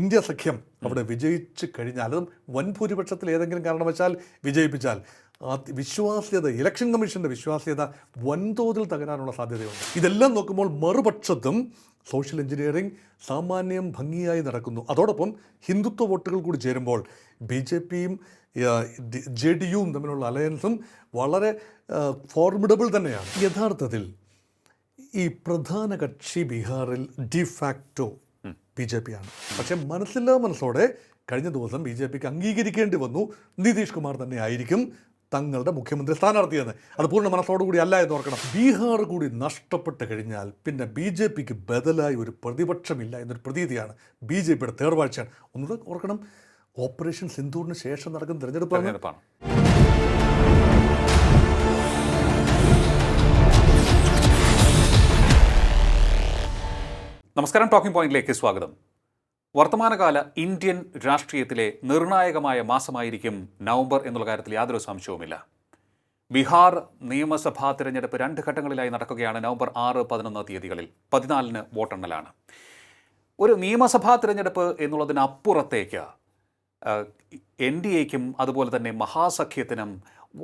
India സഖ്യം അവിടെ വിജയിച്ചു കഴിഞ്ഞാൽ അതും വൻ ഭൂരിപക്ഷത്തിൽ ഏതെങ്കിലും കാരണവശാൽ വിജയിപ്പിച്ചാൽ വിശ്വാസ്യത ഇലക്ഷൻ കമ്മീഷന്റെ വിശ്വാസ്യത വൻതോതിൽ തകരാനുള്ള സാധ്യതയുണ്ട്. ഇതെല്ലാം നോക്കുമ്പോൾ മറുപക്ഷത്തും സോഷ്യൽ എഞ്ചിനീയറിംഗ് സാമാന്യം ഭംഗിയായി നടക്കുന്നു. അതോടൊപ്പം ഹിന്ദുത്വ വോട്ടുകൾ കൂടി ചേരുമ്പോൾ ബി ജെ പിയും ജെ ഡി യുവും തമ്മിലുള്ള അലയൻസും വളരെ ഫോർമിഡബിൾ തന്നെയാണ്. യഥാർത്ഥത്തിൽ ഈ പ്രധാന കക്ഷി ബീഹാറിൽ ഡിഫാക്റ്റോ ബി ജെ പി ആണ്. പക്ഷേ മനസ്സില്ലാ മനസ്സോടെ കഴിഞ്ഞ ദിവസം ബി ജെ പിക്ക് അംഗീകരിക്കേണ്ടി വന്നു. നിതീഷ് കുമാർ തന്നെ ആയിരിക്കും തങ്ങളുടെ മുഖ്യമന്ത്രി സ്ഥാനാർത്ഥിയെന്ന്. അത് പൂർണ മനസ്സോടുകൂടി അല്ല എന്ന് ഓർക്കണം. ബീഹാർ കൂടി നഷ്ടപ്പെട്ട് കഴിഞ്ഞാൽ പിന്നെ ബി ജെ പിക്ക് ബദലായി ഒരു പ്രതിപക്ഷമില്ല എന്നൊരു പ്രതീതിയാണ് ബി ജെ പിയുടെ തേർവാഴ്ചയാണ്. ഒന്നുകൂടെ ഓർക്കണം. ഓപ്പറേഷൻ സിന്ധൂറിന് ശേഷം നടക്കുന്ന തെരഞ്ഞെടുപ്പാണ്. നമസ്കാരം ടോക്കിംഗ് പോയിന്റിലേക്ക് സ്വാഗതം. വർത്തമാനകാല ഇന്ത്യൻ രാഷ്ട്രീയത്തിലെ നിർണായകമായ മാസമായിരിക്കും നവംബർ എന്നുള്ള കാര്യത്തിൽ യാതൊരു സംശയവുമില്ല. ബീഹാർ നിയമസഭാ തിരഞ്ഞെടുപ്പ് രണ്ട് ഘട്ടങ്ങളിലായി നടക്കുകയാണ് നവംബർ ആറ് പതിനൊന്ന് തീയതികളിൽ. പതിനാലിന് വോട്ടെണ്ണലാണ്. ഒരു നിയമസഭാ തിരഞ്ഞെടുപ്പ് എന്നുള്ളതിനപ്പുറത്തേക്ക് എൻ ഡി എക്കും അതുപോലെ തന്നെ മഹാസഖ്യത്തിനും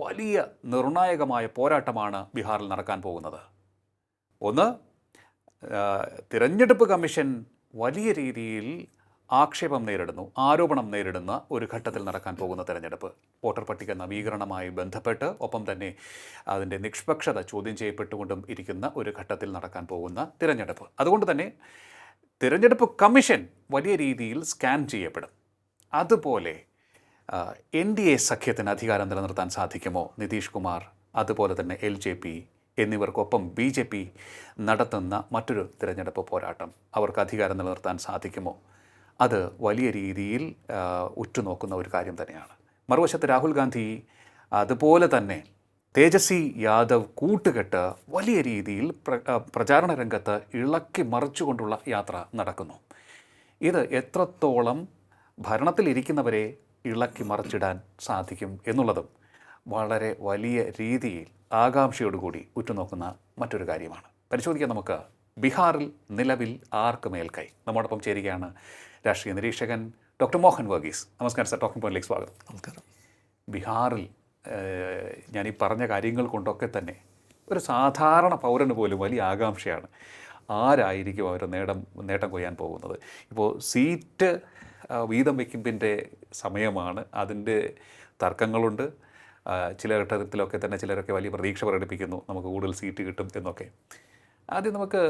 വലിയ നിർണായകമായ പോരാട്ടമാണ് ബീഹാറിൽ നടക്കാൻ പോകുന്നത്. ഒന്ന് തിരഞ്ഞെടുപ്പ് കമ്മീഷൻ വലിയ രീതിയിൽ ആക്ഷേപം നേരിടുന്നു ആരോപണം നേരിടുന്ന ഒരു ഘട്ടത്തിൽ നടക്കാൻ പോകുന്ന തെരഞ്ഞെടുപ്പ്. വോട്ടർ പട്ടിക നവീകരണമായി ബന്ധപ്പെട്ട് ഒപ്പം തന്നെ അതിന്റെ നിഷ്പക്ഷത ചോദ്യം ചെയ്യപ്പെട്ടുകൊണ്ടും ഇരിക്കുന്ന ഒരു ഘട്ടത്തിൽ നടക്കാൻ പോകുന്ന തിരഞ്ഞെടുപ്പ്. അതുകൊണ്ട് തന്നെ തിരഞ്ഞെടുപ്പ് കമ്മീഷൻ വലിയ രീതിയിൽ സ്കാൻ ചെയ്യപ്പെടും. അതുപോലെ എൻ ഡി എ സഖ്യത്തിന് അധികാരം നിലനിർത്താൻ സാധിക്കുമോ? നിതീഷ് കുമാർ അതുപോലെ തന്നെ എൽ ജെ പി എന്നിവർക്കൊപ്പം ബി ജെ പി നടത്തുന്ന മറ്റൊരു തിരഞ്ഞെടുപ്പ് പോരാട്ടം. അവർക്ക് അധികാരം നിലനിർത്താൻ സാധിക്കുമോ? അത് വലിയ രീതിയിൽ ഉറ്റുനോക്കുന്ന ഒരു കാര്യം തന്നെയാണ്. മറുവശത്ത് രാഹുൽ ഗാന്ധി അതുപോലെ തന്നെ തേജസ്വി യാദവ് കൂട്ടുകെട്ട് വലിയ രീതിയിൽ പ്ര പ്രചാരണ രംഗത്ത് ഇളക്കി മറിച്ചുകൊണ്ടുള്ള യാത്ര നടക്കുന്നു. ഇത് എത്രത്തോളം ഭരണത്തിലിരിക്കുന്നവരെ ഇളക്കി മറിച്ചിടാൻ സാധിക്കും എന്നുള്ളതും വളരെ വലിയ രീതിയിൽ ആകാംക്ഷയോടുകൂടി ഉറ്റുനോക്കുന്ന മറ്റൊരു കാര്യമാണ്. പരിശോധിക്കാൻ നമുക്ക്. ബീഹാറിൽ നിലവിൽ ആർക്ക് മേൽക്കൈ നമ്മോടൊപ്പം ചേരുകയാണ് രാഷ്ട്രീയ നിരീക്ഷകൻ ഡോക്ടർ മോഹൻ വർഗീസ്. നമസ്കാരം സാർ. ടോക്കിംഗ് പോയിന്റിലേക്ക് സ്വാഗതം. നമസ്കാരം. ബീഹാറിൽ ഞാൻ ഈ പറഞ്ഞ കാര്യങ്ങൾ കൊണ്ടൊക്കെ തന്നെ ഒരു സാധാരണ പൗരന് പോലും വലിയ ആകാംക്ഷയാണ് ആരായിരിക്കും അവർ നേടം നേട്ടം കൊയ്യാൻ പോകുന്നത്. ഇപ്പോൾ സീറ്റ് വീതം വയ്ക്കുമ്പിന്റെ സമയമാണ്. അതിന്റെ തർക്കങ്ങളുണ്ട്. ചില ഘട്ടത്തിലൊക്കെ തന്നെ ചിലരൊക്കെ വലിയ പ്രതീക്ഷ പ്രകടിപ്പിക്കുന്നു. നമുക്ക് കൂടുതൽ സീറ്റ് കിട്ടും എന്നൊക്കെ. ആദ്യം നമുക്ക്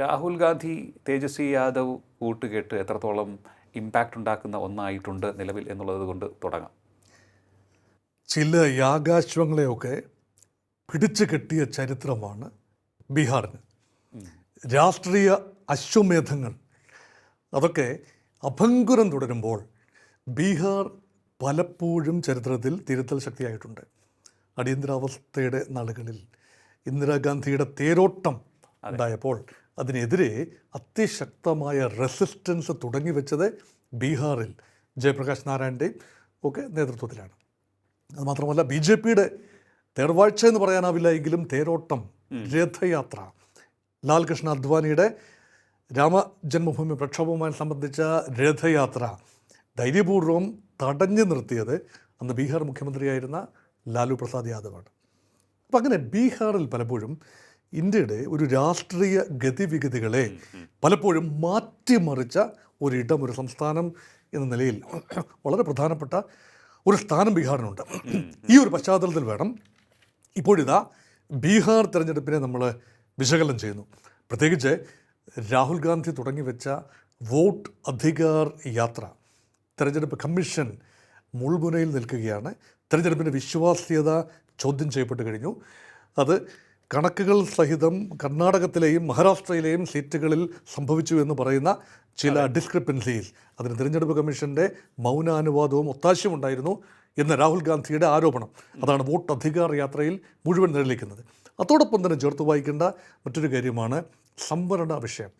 രാഹുൽ ഗാന്ധി തേജസ്വി യാദവ് കൂട്ടുകെട്ട് എത്രത്തോളം ഇമ്പാക്റ്റ് ഉണ്ടാക്കുന്ന ഒന്നായിട്ടുണ്ട് നിലവിൽ എന്നുള്ളത് കൊണ്ട് തുടങ്ങാം. ചില യാഗാശ്വങ്ങളെയൊക്കെ പിടിച്ചു കെട്ടിയ ചരിത്രമാണ് ബീഹാറിന്. രാഷ്ട്രീയ അശ്വമേധങ്ങൾ അതൊക്കെ അഭങ്കുരം തുടരുമ്പോൾ ബീഹാർ പലപ്പോഴും ചരിത്രത്തിൽ തിരുത്തൽ ശക്തിയായിട്ടുണ്ട്. അടിയന്തരാവസ്ഥയുടെ നാളുകളിൽ ഇന്ദിരാഗാന്ധിയുടെ തേരോട്ടം ഉണ്ടായപ്പോൾ അതിനെതിരെ അതിശക്തമായ റെസിസ്റ്റൻസ് തുടങ്ങി വെച്ചത് ബീഹാറിൽ ജയപ്രകാശ് നാരായണന്റെയും ഒക്കെ നേതൃത്വത്തിലാണ്. അത് മാത്രമല്ല ബി ജെ പിയുടെ തേർവാഴ്ച എന്ന് പറയാനാവില്ല എങ്കിലും തേരോട്ടം രഥയാത്ര ലാൽകൃഷ്ണ അദ്വാനിയുടെ രാമജന്മഭൂമി പ്രക്ഷോഭവുമായി സംബന്ധിച്ച രഥയാത്ര ധൈര്യപൂർവം തടഞ്ഞു നിർത്തിയത് അന്ന് ബീഹാർ മുഖ്യമന്ത്രിയായിരുന്ന ലാലു പ്രസാദ് യാദവാണ്. അപ്പം അങ്ങനെ ബീഹാറിൽ പലപ്പോഴും ഇന്ത്യയുടെ ഒരു രാഷ്ട്രീയ ഗതിവിഗതികളെ പലപ്പോഴും മാറ്റിമറിച്ച ഒരിടം ഒരു സംസ്ഥാനം എന്ന നിലയിൽ വളരെ പ്രധാനപ്പെട്ട ഒരു സ്ഥാനം ബീഹാറിനുണ്ട്. ഈ ഒരു പശ്ചാത്തലത്തിൽ വേണം ഇപ്പോഴിതാ ബീഹാർ തിരഞ്ഞെടുപ്പിനെ നമ്മൾ വിശകലനം ചെയ്യുന്നു. പ്രത്യേകിച്ച് രാഹുൽ ഗാന്ധി തുടങ്ങി വെച്ച വോട്ട് അധികാർ യാത്ര. തെരഞ്ഞെടുപ്പ് കമ്മീഷൻ മുൾമുനയിൽ നിൽക്കുകയാണ്. തെരഞ്ഞെടുപ്പിന്റെ വിശ്വാസ്യത ചോദ്യം ചെയ്യപ്പെട്ട് കഴിഞ്ഞു. അത് കണക്കുകൾ സഹിതം കർണാടകത്തിലെയും മഹാരാഷ്ട്രയിലെയും സീറ്റുകളിൽ സംഭവിച്ചു എന്ന് പറയുന്ന ചില ഡിസ്ക്രിപ്പൻസീസ് അതിന് തിരഞ്ഞെടുപ്പ് കമ്മീഷന്റെ മൗനാനുവാദവും ഒത്താശയും ഉണ്ടായിരുന്നു എന്ന രാഹുൽ ഗാന്ധിയുടെ ആരോപണം. അതാണ് വോട്ട് അധികാർ യാത്രയിൽ മുഴുവൻ നിഴലിക്കുന്നത്. അതോടൊപ്പം തന്നെ ചേർത്ത് വായിക്കേണ്ട മറ്റൊരു കാര്യമാണ് സംവരണ വിഷയം.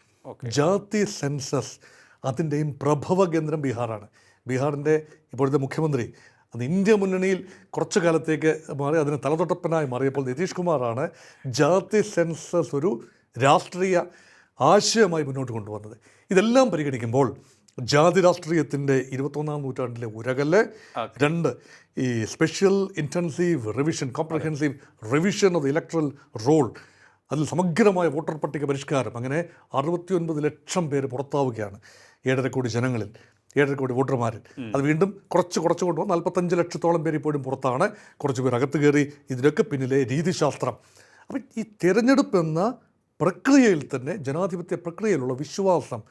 ജാതി സെൻസസ് അതിന്റെയും പ്രഭവ കേന്ദ്രം ബീഹാറാണ്. ബീഹാറിന്റെ ഇപ്പോഴത്തെ മുഖ്യമന്ത്രി അത് ഇന്ത്യ മുന്നണിയിൽ കുറച്ചു കാലത്തേക്ക് മാറി അതിന് തലതൊട്ടപ്പനായി മാറിയപ്പോൾ നിതീഷ് കുമാറാണ് ജാതി സെൻസസ് ഒരു രാഷ്ട്രീയ ആശയമായി മുന്നോട്ട് കൊണ്ടുവന്നത്. ഇതെല്ലാം പരിഗണിക്കുമ്പോൾ ജാതി രാഷ്ട്രീയത്തിന്റെ ഇരുപത്തൊന്നാം നൂറ്റാണ്ടിലെ ഉരകല്ല് രണ്ട് ഈ special intensive revision comprehensive revision of electoral roll അതിൽ സമഗ്രമായ വോട്ടർ പട്ടിക പരിഷ്കാരം അങ്ങനെ അറുപത്തിയൊൻപത് ലക്ഷം പേര് പുറത്താവുകയാണ്. ഏഴര കോടി ജനങ്ങളിൽ ഏഴര കോടി വോട്ടർമാരിൽ അത് വീണ്ടും കുറച്ച് കുറച്ച് കൊണ്ടുപോകും നാൽപ്പത്തഞ്ച് ലക്ഷത്തോളം പേര് ഇപ്പോഴും പുറത്താണ്. കുറച്ച് പേർ അകത്ത് കയറി ഇതിനൊക്കെ പിന്നിലെ രീതിശാസ്ത്രം. അപ്പം ഈ തിരഞ്ഞെടുപ്പ് എന്ന പ്രക്രിയയിൽ തന്നെ ജനാധിപത്യ പ്രക്രിയയിലുള്ള വിശ്വാസം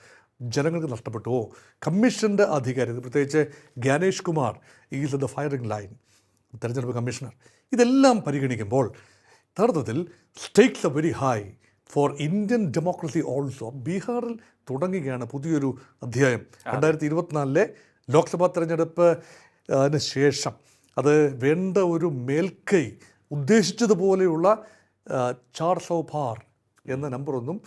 ജനങ്ങൾക്ക് നഷ്ടപ്പെട്ടുവോ? കമ്മീഷന്റെ അധികാരി പ്രത്യേകിച്ച് Gyanesh Kumar is the firing line തെരഞ്ഞെടുപ്പ് കമ്മീഷണർ ഇതെല്ലാം പരിഗണിക്കുമ്പോൾ യഥാർത്ഥത്തിൽ stakes a very high for Indian democracy also ബീഹാറിൽ തുടങ്ങുകയാണ് പുതിയൊരു അധ്യായം. രണ്ടായിരത്തി ഇരുപത്തിനാലിലെ ലോക്സഭാ തെരഞ്ഞെടുപ്പ് അതിന് ശേഷം അത് വേണ്ട ഒരു മേൽക്കൈ ഉദ്ദേശിച്ചതുപോലെയുള്ള ചാർ സൗഭാർ എന്ന നമ്പറൊന്നും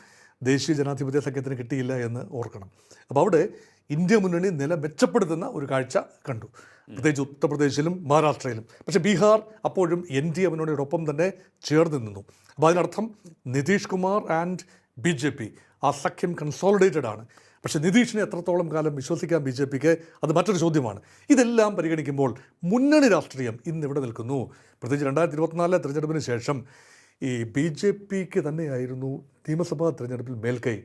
ദേശീയ ജനാധിപത്യ സഖ്യത്തിന് കിട്ടിയില്ല എന്ന് ഓർക്കണം. അപ്പോൾ അവിടെ ഇന്ത്യ മുന്നണി നില മെച്ചപ്പെടുത്തുന്ന ഒരു കാഴ്ച കണ്ടു. പ്രത്യേകിച്ച് ഉത്തർപ്രദേശിലും മഹാരാഷ്ട്രയിലും. പക്ഷേ ബീഹാർ അപ്പോഴും എൻ ഡി എ മുന്നണിയോടൊപ്പം തന്നെ ചേർന്ന് നിന്നു. അപ്പോൾ അതിനർത്ഥം Nitish Kumar and B J P ആ സഖ്യം കൺസോളിഡേറ്റഡ് ആണ്. പക്ഷേ നിതീഷിനെ എത്രത്തോളം കാലം വിശ്വസിക്കാൻ ബി ജെ പിക്ക് അത് മറ്റൊരു ചോദ്യമാണ്. ഇതെല്ലാം പരിഗണിക്കുമ്പോൾ മുന്നണി രാഷ്ട്രീയം ഇന്ന് ഇവിടെ നിൽക്കുന്നു. പ്രത്യേകിച്ച് രണ്ടായിരത്തി ഇരുപത്തിനാലിലെ തിരഞ്ഞെടുപ്പിന് ശേഷം ഈ ബി ജെ പിക്ക് തന്നെയായിരുന്നു നിയമസഭാ തിരഞ്ഞെടുപ്പിൽ മേൽക്കൈ.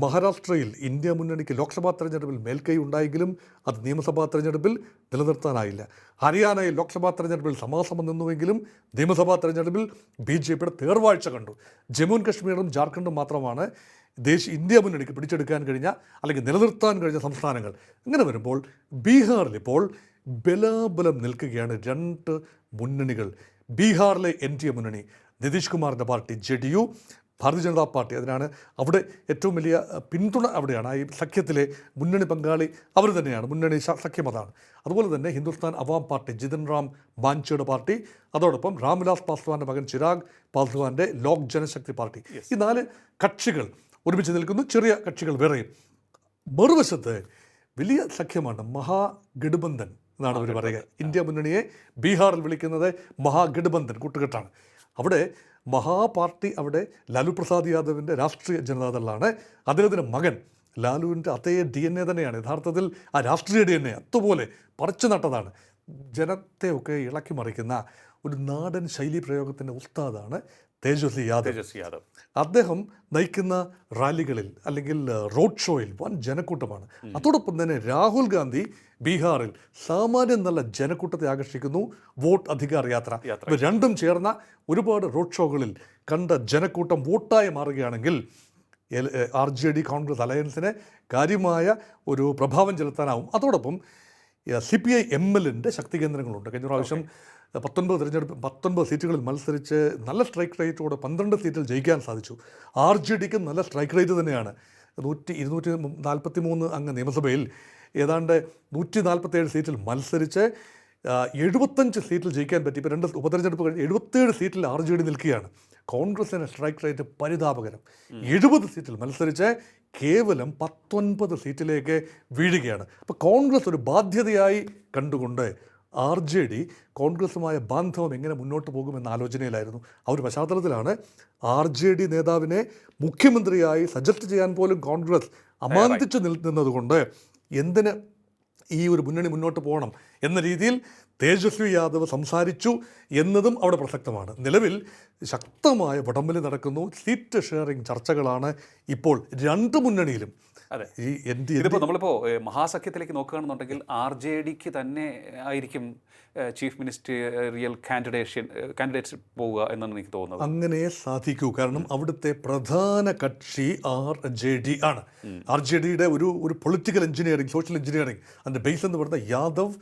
മഹാരാഷ്ട്രയിൽ ഇന്ത്യ മുന്നണിക്ക് ലോക്സഭാ തെരഞ്ഞെടുപ്പിൽ മേൽക്കൈ ഉണ്ടായെങ്കിലും അത് നിയമസഭാ തെരഞ്ഞെടുപ്പിൽ നിലനിർത്താനായില്ല. ഹരിയാനയിൽ ലോക്സഭാ തെരഞ്ഞെടുപ്പിൽ സമാസമം നിന്നുവെങ്കിലും നിയമസഭാ തെരഞ്ഞെടുപ്പിൽ ബി ജെ പിയുടെ തേർവാഴ്ച കണ്ടു. ജമ്മു കശ്മീരും ജാർഖണ്ഡും മാത്രമാണ് ദേശീയ ഇന്ത്യ മുന്നണിക്ക് പിടിച്ചെടുക്കാൻ കഴിഞ്ഞ അല്ലെങ്കിൽ നിലനിർത്താൻ കഴിഞ്ഞ സംസ്ഥാനങ്ങൾ. ഇങ്ങനെ വരുമ്പോൾ ബീഹാറിൽ ഇപ്പോൾ ബലാബലം നിൽക്കുകയാണ് രണ്ട് മുന്നണികൾ. ബീഹാറിലെ എൻ ഡി എ മുന്നണി. നിതീഷ് കുമാറിന്റെ party J D U. Bharatiya Janata party അതിനാണ് അവിടെ ഏറ്റവും വലിയ പിന്തുണ അവിടെയാണ്. ഈ സഖ്യത്തിലെ മുന്നണി പങ്കാളി അവർ തന്നെയാണ്. മുന്നണി സഖ്യം അതാണ്. അതുപോലെ തന്നെ ഹിന്ദുസ്ഥാൻ അവാം പാർട്ടി ജിതിൻ റാം ബാൻചിയുടെ പാർട്ടി അതോടൊപ്പം രാംവിലാസ് പാസ്വാന്റെ മകൻ ചിരാഗ് പാസ്വാന്റെ ലോക് ജനശക്തി പാർട്ടി. ഈ നാല് കക്ഷികൾ ഒരുമിച്ച് നിൽക്കുന്നു. ചെറിയ കക്ഷികൾ വേറെയും. മറുവശത്ത് വലിയ സഖ്യമാണ് മഹാഗഡ്ബന്ധൻ എന്നാണ് അവർ പറയുക. ഇന്ത്യ മുന്നണിയെ ബീഹാറിൽ വിളിക്കുന്നത് മഹാഗഡ്ബന്ധൻ കൂട്ടുകെട്ടാണ്. അവിടെ മഹാപാർട്ടി അവിടെ ലാലു പ്രസാദ് യാദവിന്റെ രാഷ്ട്രീയ ജനതാദളാണ്. അദ്ദേഹത്തിന്റെ മകൻ ലാലുവിന്റെ അതേ ഡി എൻ എ തന്നെയാണ്. യഥാർത്ഥത്തിൽ ആ രാഷ്ട്രീയ ഡി എൻ എ അതുപോലെ പറിച്ചു നട്ടതാണ്. ജനത്തെയൊക്കെ ഇളക്കി മറിക്കുന്ന ഒരു നാടൻ ശൈലി പ്രയോഗത്തിന്റെ ഉസ്താദാണ് തേജസ്വി യാദവ്. തേജസ്വി യാദവ്. അദ്ദേഹം നയിക്കുന്ന റാലികളിൽ അല്ലെങ്കിൽ റോഡ് ഷോയിൽ വൻ ജനക്കൂട്ടമാണ്. അതോടൊപ്പം തന്നെ രാഹുൽ ഗാന്ധി ബീഹാറിൽ സാമാന്യം നല്ല ജനക്കൂട്ടത്തെ ആകർഷിക്കുന്നു. വോട്ട് അധികാർ യാത്ര. യാത്ര. ഇവ രണ്ടും ചേർന്ന ഒരുപാട് റോഡ് ഷോകളിൽ കണ്ട ജനക്കൂട്ടം വോട്ടായി മാറുകയാണെങ്കിൽ ആർ ജെ ഡി കോൺഗ്രസ് അലയൻസിന് കാര്യമായ ഒരു പ്രഭാവം ചെലുത്താനാവും. അതോടൊപ്പം സി പി ഐ എം എല്ലിന്റെ ശക്തി കേന്ദ്രങ്ങളുണ്ട്. കഴിഞ്ഞ പ്രാവശ്യം പത്തൊൻപത് തിരഞ്ഞെടുപ്പ് പത്തൊൻപത് സീറ്റുകളിൽ മത്സരിച്ച് നല്ല സ്ട്രൈക്ക് റേറ്റോടെ പന്ത്രണ്ട് സീറ്റിൽ ജയിക്കാൻ സാധിച്ചു. ആർ ജെ ഡിക്കും നല്ല സ്ട്രൈക്ക് റേറ്റ് തന്നെയാണ്. നൂറ്റി ഇരുന്നൂറ്റി നാൽപ്പത്തി മൂന്ന് അംഗ നിയമസഭയിൽ ഏതാണ്ട് നൂറ്റി നാൽപ്പത്തേഴ് സീറ്റിൽ മത്സരിച്ച് എഴുപത്തഞ്ച് സീറ്റിൽ ജയിക്കാൻ പറ്റി. ഇപ്പോൾ രണ്ട് ഉപതെരഞ്ഞെടുപ്പ് കഴിഞ്ഞ് എഴുപത്തേഴ് സീറ്റിൽ ആർ ജെ ഡി നിൽക്കുകയാണ്. കോൺഗ്രസിന്റെ സ്ട്രൈക്ക് റേറ്റ് പരിതാപകരം. എഴുപത് സീറ്റിൽ മത്സരിച്ച് കേവലം പത്തൊൻപത് സീറ്റിലേക്ക് വീഴുകയാണ്. അപ്പോൾ കോൺഗ്രസ് ഒരു ബാധ്യതയായി കണ്ടുകൊണ്ട് ആർ ജെ ഡി കോൺഗ്രസുമായ ബാന്ധവം എങ്ങനെ മുന്നോട്ട് പോകുമെന്ന ആലോചനയിലായിരുന്നു. ആ ഒരു പശ്ചാത്തലത്തിലാണ് ആർ ജെ ഡി നേതാവിനെ മുഖ്യമന്ത്രിയായി സജസ്റ്റ് ചെയ്യാൻ പോലും കോൺഗ്രസ് അമാന്തിച്ചു നിൽ നിന്നതുകൊണ്ട് എന്തിന് ഈ ഒരു മുന്നണി മുന്നോട്ട് പോകണം എന്ന രീതിയിൽ തേജസ്വി യാദവ് സംസാരിച്ചു എന്നതും അവിടെ പ്രസക്തമാണ്. നിലവിൽ ശക്തമായ വടംവലി നടക്കുന്നു. സീറ്റ് ഷെയറിംഗ് ചർച്ചകളാണ് ഇപ്പോൾ രണ്ട് മുന്നണിയിലും. അതെ. ഈ എൻ ഡി ഇതിപ്പോൾ നമ്മളിപ്പോൾ മഹാസഖ്യത്തിലേക്ക് നോക്കുകയാണെന്നുണ്ടെങ്കിൽ ആർ ജെ ഡിക്ക് തന്നെ ആയിരിക്കും chief ministerial candidation uh, candidates പോവുക എന്നാണ് എനിക്ക് തോന്നുന്നത്. അങ്ങനെ സാധിക്കൂ. കാരണം അവിടുത്തെ പ്രധാന കക്ഷി ആർ ജെ ഡി ആണ്. ആർ ജെ ഡിയുടെ ഒരു ഒരു പൊളിറ്റിക്കൽ എഞ്ചിനീയറിംഗ് സോഷ്യൽ എഞ്ചിനീയറിംഗ് അതിന്റെ ബേസ് എന്ന് പറയുന്നത് Yadav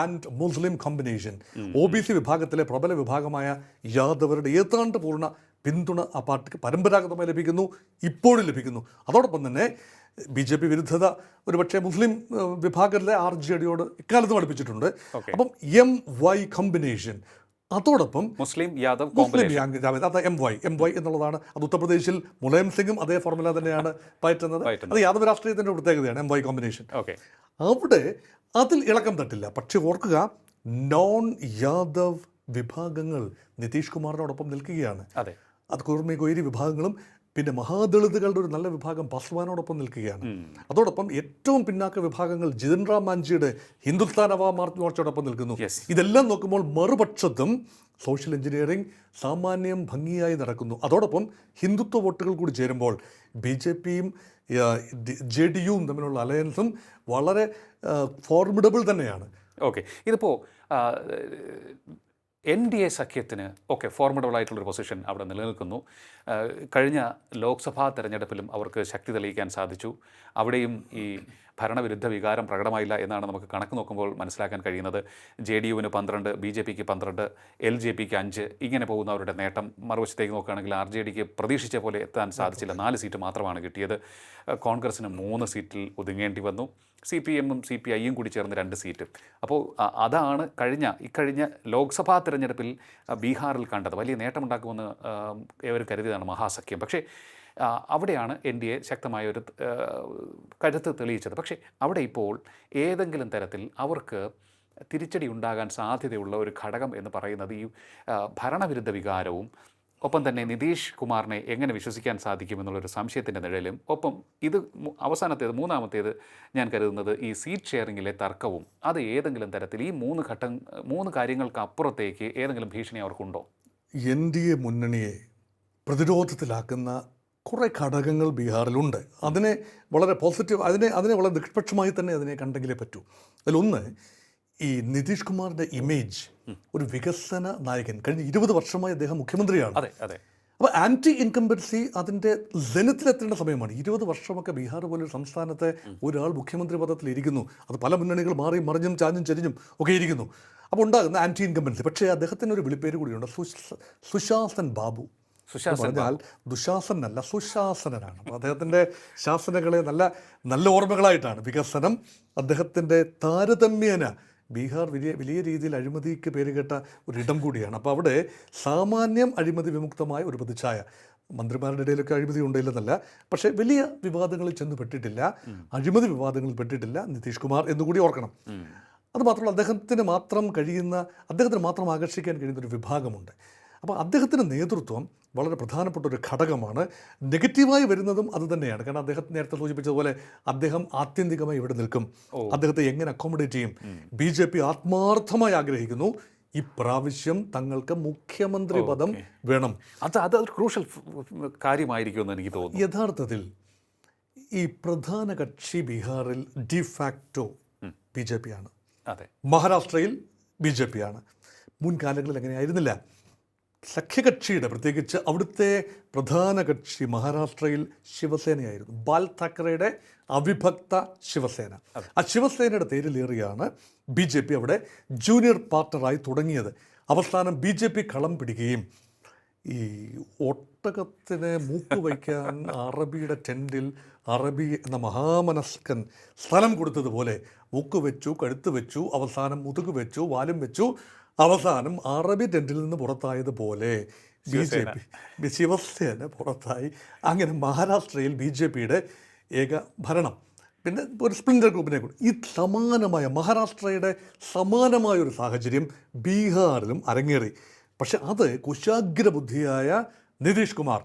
and Muslim combination O B C വിഭാഗത്തിലെ പ്രബല വിഭാഗമായ യാദവരുടെ ഏതാണ്ട് പൂർണ പിന്തുണ ആ പാർട്ടിക്ക് പരമ്പരാഗതമായി ലഭിക്കുന്നു ഇപ്പോഴും ലഭിക്കുന്നു. അതോടൊപ്പം തന്നെ ബി ജെ പി വിരുദ്ധത ഒരുപക്ഷെ മുസ്ലിം വിഭാഗത്തിലെ ആർ ജെ ഡിയോട് ഇക്കാലത്തും അടുപ്പിച്ചിട്ടുണ്ട്. Okay. അപ്പം എം വൈ കോമ്പിനേഷൻ അതോടൊപ്പം മുസ്ലിം യാദവ് മുസ്ലിം ജാവേദ് അത് എം വൈ എം വൈ എന്നുള്ളതാണ് അത് ഉത്തർപ്രദേശിൽ മുലായം സിംഗും അതേ ഫോർമുല തന്നെയാണ് പയറ്റുന്നത്. പയറ്റുന്നത്. അത് യാദവ് രാഷ്ട്രീയത്തിന്റെ പ്രത്യേകതയാണ് എം വൈ കോമ്പിനേഷൻ ഓക്കെ അവിടെ അതിൽ ഇളക്കം തട്ടില്ല. പക്ഷെ ഓർക്കുക നോൺ യാദവ് വിഭാഗങ്ങൾ നിതീഷ് കുമാറിനോടൊപ്പം നിൽക്കുകയാണ്. അതെ. അത് കുർമി കൊയ്രി വിഭാഗങ്ങളും പിന്നെ മഹാദളിതുകളുടെ ഒരു നല്ല വിഭാഗം പാസ്വാനോടൊപ്പം നിൽക്കുകയാണ്. അതോടൊപ്പം ഏറ്റവും പിന്നാക്ക വിഭാഗങ്ങൾ ജിതൻ റാം മാഞ്ചിയുടെ ഹിന്ദുസ്ഥാൻ അവാ മാർച്ച് മോർച്ചയോടൊപ്പം നിൽക്കുന്നു. ഇതെല്ലാം ഇതെല്ലാം നോക്കുമ്പോൾ മറുപക്ഷത്തും സോഷ്യൽ എഞ്ചിനീയറിംഗ് സാമാന്യം ഭംഗിയായി നടക്കുന്നു. അതോടൊപ്പം ഹിന്ദുത്വ വോട്ടുകൾ കൂടി ചേരുമ്പോൾ ബി ജെ പിയും ജെ ഡി യുവും തമ്മിലുള്ള അലയൻസും വളരെ ഫോർമിഡബിൾ തന്നെയാണ്. ഓക്കെ ഇതിപ്പോൾ എൻ ഡി എ സഖ്യത്തിന് ഒക്കെ ഫോർമഡബിൾ ആയിട്ടുള്ളൊരു പൊസിഷൻ അവിടെ നിലനിൽക്കുന്നു. കഴിഞ്ഞ ലോക്സഭാ തെരഞ്ഞെടുപ്പിലും അവർക്ക് ശക്തി തെളിയിക്കാൻ സാധിച്ചു. അവിടെയും ഈ ഭരണവിരുദ്ധ വികാരം പ്രകടമായില്ല എന്നാണ് നമുക്ക് കണക്ക് നോക്കുമ്പോൾ മനസ്സിലാക്കാൻ കഴിയുന്നത്. ജെ ഡി യുവിന് പന്ത്രണ്ട് ബി ജെ പിക്ക് പന്ത്രണ്ട് എൽ ജെ പിക്ക് അഞ്ച് ഇങ്ങനെ പോകുന്ന അവരുടെ നേട്ടം. മറുവശത്തേക്ക് നോക്കുകയാണെങ്കിൽ ആർ ജെ ഡിക്ക് പ്രതീക്ഷിച്ച പോലെ എത്താൻ സാധിച്ചില്ല. നാല് സീറ്റ് മാത്രമാണ് കിട്ടിയത്. കോൺഗ്രസിന് മൂന്ന് സീറ്റിൽ ഒതുങ്ങേണ്ടി വന്നു. സി പി എമ്മും സി പി ഐയും കൂടി ചേർന്ന് രണ്ട് സീറ്റ്. അപ്പോൾ അതാണ് കഴിഞ്ഞ ഇക്കഴിഞ്ഞ ലോക്സഭാ തിരഞ്ഞെടുപ്പിൽ ബീഹാറിൽ കണ്ടത്. വലിയ നേട്ടമുണ്ടാക്കുമെന്ന് ഏവരും കരുതിയതാണ് മഹാസഖ്യം. പക്ഷേ അവിടെയാണ് എൻ ഡി എ ശക്തമായ ഒരു കരുത്ത് തെളിയിച്ചത്. പക്ഷേ അവിടെ ഇപ്പോൾ ഏതെങ്കിലും തരത്തിൽ അവർക്ക് തിരിച്ചടി ഉണ്ടാകാൻ സാധ്യതയുള്ള ഒരു ഘടകം എന്ന് പറയുന്നത് ഈ ഭരണവിരുദ്ധ വികാരവും ഒപ്പം തന്നെ നിതീഷ് കുമാറിനെ എങ്ങനെ വിശ്വസിക്കാൻ സാധിക്കുമെന്നുള്ളൊരു സംശയത്തിന്റെ നിഴലും ഒപ്പം ഇത് അവസാനത്തേത് മൂന്നാമത്തേത് ഞാൻ കരുതുന്നത് ഈ സീറ്റ് ഷെയറിങ്ങിലെ തർക്കവും അത് ഏതെങ്കിലും തരത്തിൽ ഈ മൂന്ന് ഘട്ടം മൂന്ന് കാര്യങ്ങൾക്ക് അപ്പുറത്തേക്ക് ഏതെങ്കിലും ഭീഷണി അവർക്കുണ്ടോ? എൻ ഡി എ മുന്നണിയെ പ്രതിരോധത്തിലാക്കുന്ന കുറേ ഘടകങ്ങൾ ബീഹാറിലുണ്ട്. അതിനെ വളരെ പോസിറ്റീവ് അതിനെ അതിനെ വളരെ നിഷ്പക്ഷമായി തന്നെ അതിനെ കണ്ടെങ്കിലേ പറ്റൂ. അതിലൊന്ന് ഈ നിതീഷ് കുമാറിന്റെ ഇമേജ് ഒരു വികസന നായകൻ. കഴിഞ്ഞ ഇരുപത് വർഷമായി അദ്ദേഹം മുഖ്യമന്ത്രിയാണ്. അതെ അതെ. അപ്പോൾ ആന്റി ഇൻകംബൻസി അതിന്റെ ജനത്തിലെത്തേണ്ട സമയമാണ്. ഇരുപത് വർഷമൊക്കെ ബീഹാർ പോലൊരു സംസ്ഥാനത്തെ ഒരാൾ മുഖ്യമന്ത്രി പദത്തിൽ ഇരിക്കുന്നു. അത് പല മുന്നണികൾ മാറി മറിഞ്ഞും ചാഞ്ഞും ചരിഞ്ഞും ഒക്കെ ഇരിക്കുന്നു. അപ്പോൾ ഉണ്ടാകുന്ന ആന്റി ഇൻകംബൻസി പക്ഷേ അദ്ദേഹത്തിന് ഒരു വിളിപ്പേര് കൂടിയുണ്ട്. സുശാസൻ ബാബു. സുശാസൻ പറഞ്ഞാൽ ദുശാസനല്ല സുശാസനനാണ്. അപ്പോൾ അദ്ദേഹത്തിന്റെ ശാസനകളെ നല്ല നല്ല ഓർമ്മകളായിട്ടാണ് വികസനം. അദ്ദേഹത്തിന്റെ താരതമ്യേന ബീഹാർ വലിയ വലിയ രീതിയിൽ അഴിമതിക്ക് പേരുകേട്ട ഒരിടം കൂടിയാണ്. അപ്പോൾ അവിടെ സാമാന്യം അഴിമതി വിമുക്തമായ ഒരു പ്രതിച്ഛായ. മന്ത്രിമാരുടെ ഇടയിലൊക്കെ അഴിമതി ഉണ്ടല്ലെന്നല്ല പക്ഷേ വലിയ വിവാദങ്ങളിൽ ചെന്ന് പെട്ടിട്ടില്ല. അഴിമതി വിവാദങ്ങളിൽ പെട്ടിട്ടില്ല. നിതീഷ് കുമാർ എന്നുകൂടി ഓർക്കണം. അതുമാത്രമല്ല അദ്ദേഹത്തിന് മാത്രം കഴിയുന്ന അദ്ദേഹത്തിന് മാത്രം ആകർഷിക്കാൻ കഴിയുന്ന ഒരു വിഭാഗമുണ്ട്. അപ്പോൾ അദ്ദേഹത്തിന്റെ നേതൃത്വം വളരെ പ്രധാനപ്പെട്ട ഒരു ഘടകമാണ്. നെഗറ്റീവായി വരുന്നതും അത് തന്നെയാണ്. കാരണം അദ്ദേഹത്തെ നേരത്തെ സൂചിപ്പിച്ചതുപോലെ അദ്ദേഹം ആത്യന്തികമായി ഇവിടെ നിൽക്കും. അദ്ദേഹത്തെ എങ്ങനെ അക്കോമഡേറ്റ് ചെയ്യും? ബി ജെ പി ആത്മാർത്ഥമായി ആഗ്രഹിക്കുന്നു. ഇപ്രാവശ്യം തങ്ങൾക്ക് മുഖ്യമന്ത്രി പദം വേണം. അത് അത് ക്രൂഷ്യൽ കാര്യമായിരിക്കുമെന്ന് എനിക്ക് തോന്നുന്നു. യഥാർത്ഥത്തിൽ ഈ പ്രധാന കക്ഷി ബീഹാറിൽ ഡിഫാക്റ്റോ ബി ജെ പി ആണ്. അതെ. മഹാരാഷ്ട്രയിൽ ബി ജെ പി ആണ്. മുൻകാലങ്ങളിൽ അങ്ങനെയായിരുന്നില്ല. സഖ്യകക്ഷിയുടെ പ്രത്യേകിച്ച് അവിടുത്തെ പ്രധാന കക്ഷി മഹാരാഷ്ട്രയിൽ ശിവസേനയായിരുന്നു. ബാൽ താക്കറയുടെ അവിഭക്ത ശിവസേന. ആ ശിവസേനയുടെ തേരിലേറിയാണ് ബി ജെ പി അവിടെ ജൂനിയർ പാർട്ണറായി തുടങ്ങിയത്. അവസാനം ബി ജെ പി കളം പിടിക്കുകയും ഈ ഒട്ടകത്തിന് മൂക്ക് വയ്ക്കാൻ അറബിയുടെ ടെന്റിൽ അറബി എന്ന മഹാമനസ്കൻ സ്ഥലം കൊടുത്തതുപോലെ മൂക്ക് വെച്ചു കഴുത്ത് വെച്ചു അവസാനം മുതുക് വെച്ചു വാലും വെച്ചു അവസാനം അറബി ടെന്റിൽ നിന്ന് പുറത്തായതുപോലെ ബി ജെ പി ശിവസേന പുറത്തായി. അങ്ങനെ മഹാരാഷ്ട്രയിൽ ബി ജെ പിയുടെ ഏക ഭരണം. പിന്നെ ഒരു സ്പ്ലിൻഡർ ഗ്രൂപ്പിനെ കൂടി ഈ സമാനമായ മഹാരാഷ്ട്രയുടെ സമാനമായ ഒരു സാഹചര്യം ബീഹാറിലും അരങ്ങേറി. പക്ഷെ അത് കുശാഗ്രബുദ്ധിയായ നിതീഷ് കുമാർ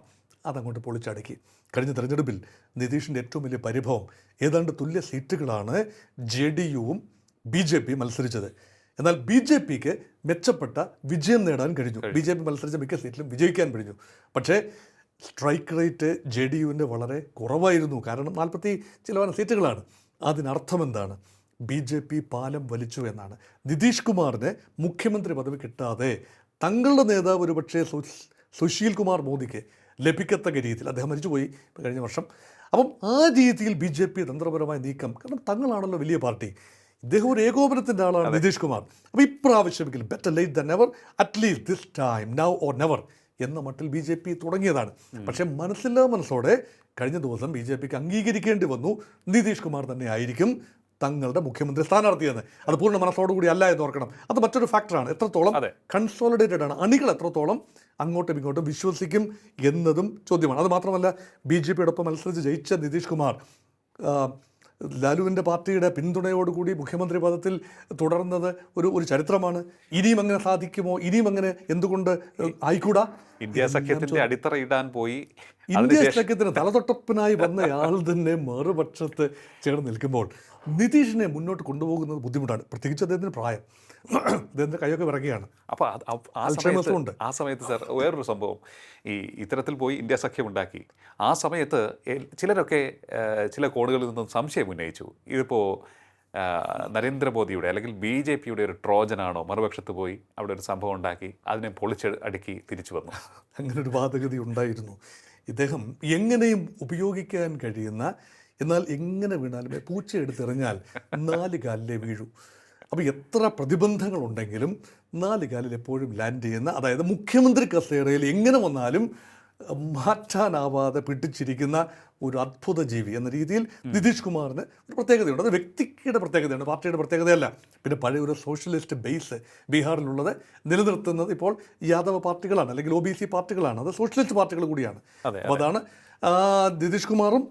അതങ്ങോട്ട് പൊളിച്ചടക്കി. കഴിഞ്ഞ തെരഞ്ഞെടുപ്പിൽ നിതീഷിന്റെ ഏറ്റവും വലിയ പരിഭവം ഏതാണ്ട് തുല്യ സീറ്റുകളാണ് ജെ ഡി യുവും ബി ജെ പി മത്സരിച്ചത്. എന്നാൽ ബി ജെ പിക്ക് മെച്ചപ്പെട്ട വിജയം നേടാൻ കഴിഞ്ഞു. ബി ജെ പി മത്സരിച്ച മിക്ക സീറ്റിലും വിജയിക്കാൻ കഴിഞ്ഞു. പക്ഷേ സ്ട്രൈക്ക് റേറ്റ് ജെ ഡി യുവിന്റെ വളരെ കുറവായിരുന്നു. കാരണം നാൽപ്പത്തി ചിലവാന സീറ്റുകളാണ്. അതിനർത്ഥം എന്താണ് ബി ജെ പി പാലം വലിച്ചു എന്നാണ്. നിതീഷ് കുമാറിന് മുഖ്യമന്ത്രി പദവി കിട്ടാതെ തങ്ങളുടെ നേതാവ് ഒരുപക്ഷെ സുശീൽ കുമാർ മോദിക്ക് ലഭിക്കത്തക്ക രീതിയിൽ അദ്ദേഹം മരിച്ചുപോയി കഴിഞ്ഞ വർഷം. അപ്പം ആ രീതിയിൽ ബി ജെ പി തന്ത്രപരമായ നീക്കം കാരണം തങ്ങളാണല്ലോ വലിയ പാർട്ടി ഇദ്ദേഹം ഒരു ഏകോപനത്തിന്റെ ആളാണ് നിതീഷ് കുമാർ. അപ്പോൾ ഇപ്രാവശ്യമെങ്കിലും better late than never at least this time now or never എന്ന മട്ടിൽ ബി ജെ പി തുടങ്ങിയതാണ്. പക്ഷേ മനസ്സില്ലാ മനസ്സോടെ കഴിഞ്ഞ ദിവസം ബി ജെ പിക്ക് അംഗീകരിക്കേണ്ടി വന്നു. നിതീഷ് കുമാർ തന്നെ ആയിരിക്കും തങ്ങളുടെ മുഖ്യമന്ത്രി സ്ഥാനാർത്ഥിയെന്ന്. അത് പൂർണ മനസ്സോടുകൂടി അല്ല എന്ന് ഓർക്കണം. അത് മറ്റൊരു ഫാക്ടറാണ് എത്രത്തോളം. കൺസോളിഡേറ്റഡ് ആണ്. അണികൾ എത്രത്തോളം അങ്ങോട്ടും ഇങ്ങോട്ടും വിശ്വസിക്കും എന്നതും ചോദ്യമാണ്. അത് മാത്രമല്ല ബി ജെ പിയോടൊപ്പം മത്സരിച്ച് ജയിച്ച നിതീഷ് കുമാർ ലാലുവിന്റെ പാർട്ടിയുടെ പിന്തുണയോടുകൂടി മുഖ്യമന്ത്രി പദത്തിൽ തുടർന്നത് ഒരു ഒരു ചരിത്രമാണ്. ഇനിയും അങ്ങനെ സാധിക്കുമോ? ഇനിയും അങ്ങനെ എന്തുകൊണ്ട് ആയിക്കൂടാ? ഇന്ത്യ സഖ്യത്തിന്റെ അടിത്തറ ഇടാൻ പോയി. ഇന്ത്യ സഖ്യത്തിന് തലതൊട്ടപ്പനായി വന്നയാൾ തന്നെ മറുപക്ഷത്ത് ചേർന്ന് നിൽക്കുമ്പോൾ നിതീഷിനെ മുന്നോട്ട് കൊണ്ടുപോകുന്നത് ബുദ്ധിമുട്ടാണ്. പ്രത്യേകിച്ച് അദ്ദേഹത്തിന് പ്രായം. അദ്ദേഹത്തിന്റെ കൈയൊക്കെ വിറകുകയാണ് അപ്പോൾ ആ സമയത്ത്. ആ സമയത്ത് സാർ വേറൊരു സംഭവം. ഈ ഇത്തരത്തിൽ പോയി ഇന്ത്യ സഖ്യം ഉണ്ടാക്കി. ആ സമയത്ത് ചിലരൊക്കെ ചില കോണുകളിൽ നിന്നും സംശയം ഉന്നയിച്ചു. ഇതിപ്പോൾ ആ, നരേന്ദ്രമോദിയുടെ അല്ലെങ്കിൽ ബി ജെ പിയുടെ ഒരു ട്രോജനാണോ മറുപക്ഷത്ത് പോയി അവിടെ ഒരു സംഭവം ഉണ്ടാക്കി അതിനെ പൊളിച്ച് അടുക്കി തിരിച്ചു വന്നു? അങ്ങനെ ഒരു വാദഗതി ഉണ്ടായിരുന്നു. ഇദ്ദേഹം എങ്ങനെയും ഉപയോഗിക്കാൻ കഴിയുന്ന എന്നാൽ എങ്ങനെ വീണാലും പൂച്ച എടുത്തെറിഞ്ഞാൽ നാല് കാലിലെ വീഴൂ. അപ്പോൾ എത്ര പ്രതിബന്ധങ്ങളുണ്ടെങ്കിലും നാല് കാലിൽ എപ്പോഴും ലാൻഡ് ചെയ്യുന്ന അതായത് മുഖ്യമന്ത്രി കസേരയിൽ എങ്ങനെ വന്നാലും മാറ്റാനാവാതെ പിടിച്ചിരിക്കുന്ന ഒരു അത്ഭുത ജീവി എന്ന രീതിയിൽ നിതീഷ് കുമാറിന് ഒരു പ്രത്യേകതയുണ്ട്. അത് വ്യക്തിയുടെ പ്രത്യേകതയുണ്ട് പാർട്ടിയുടെ പ്രത്യേകതയല്ല. പിന്നെ പഴയ ഒരു സോഷ്യലിസ്റ്റ് ബേസ് ബീഹാറിലുള്ളത് നിലനിർത്തുന്നത് ഇപ്പോൾ യാദവ പാർട്ടികളാണ് അല്ലെങ്കിൽ ഒ ബി സി പാർട്ടികളാണ് അത് സോഷ്യലിസ്റ്റ് പാർട്ടികൾ കൂടിയാണ്. അപ്പോൾ അതാണ് നിതീഷ് കുമാറും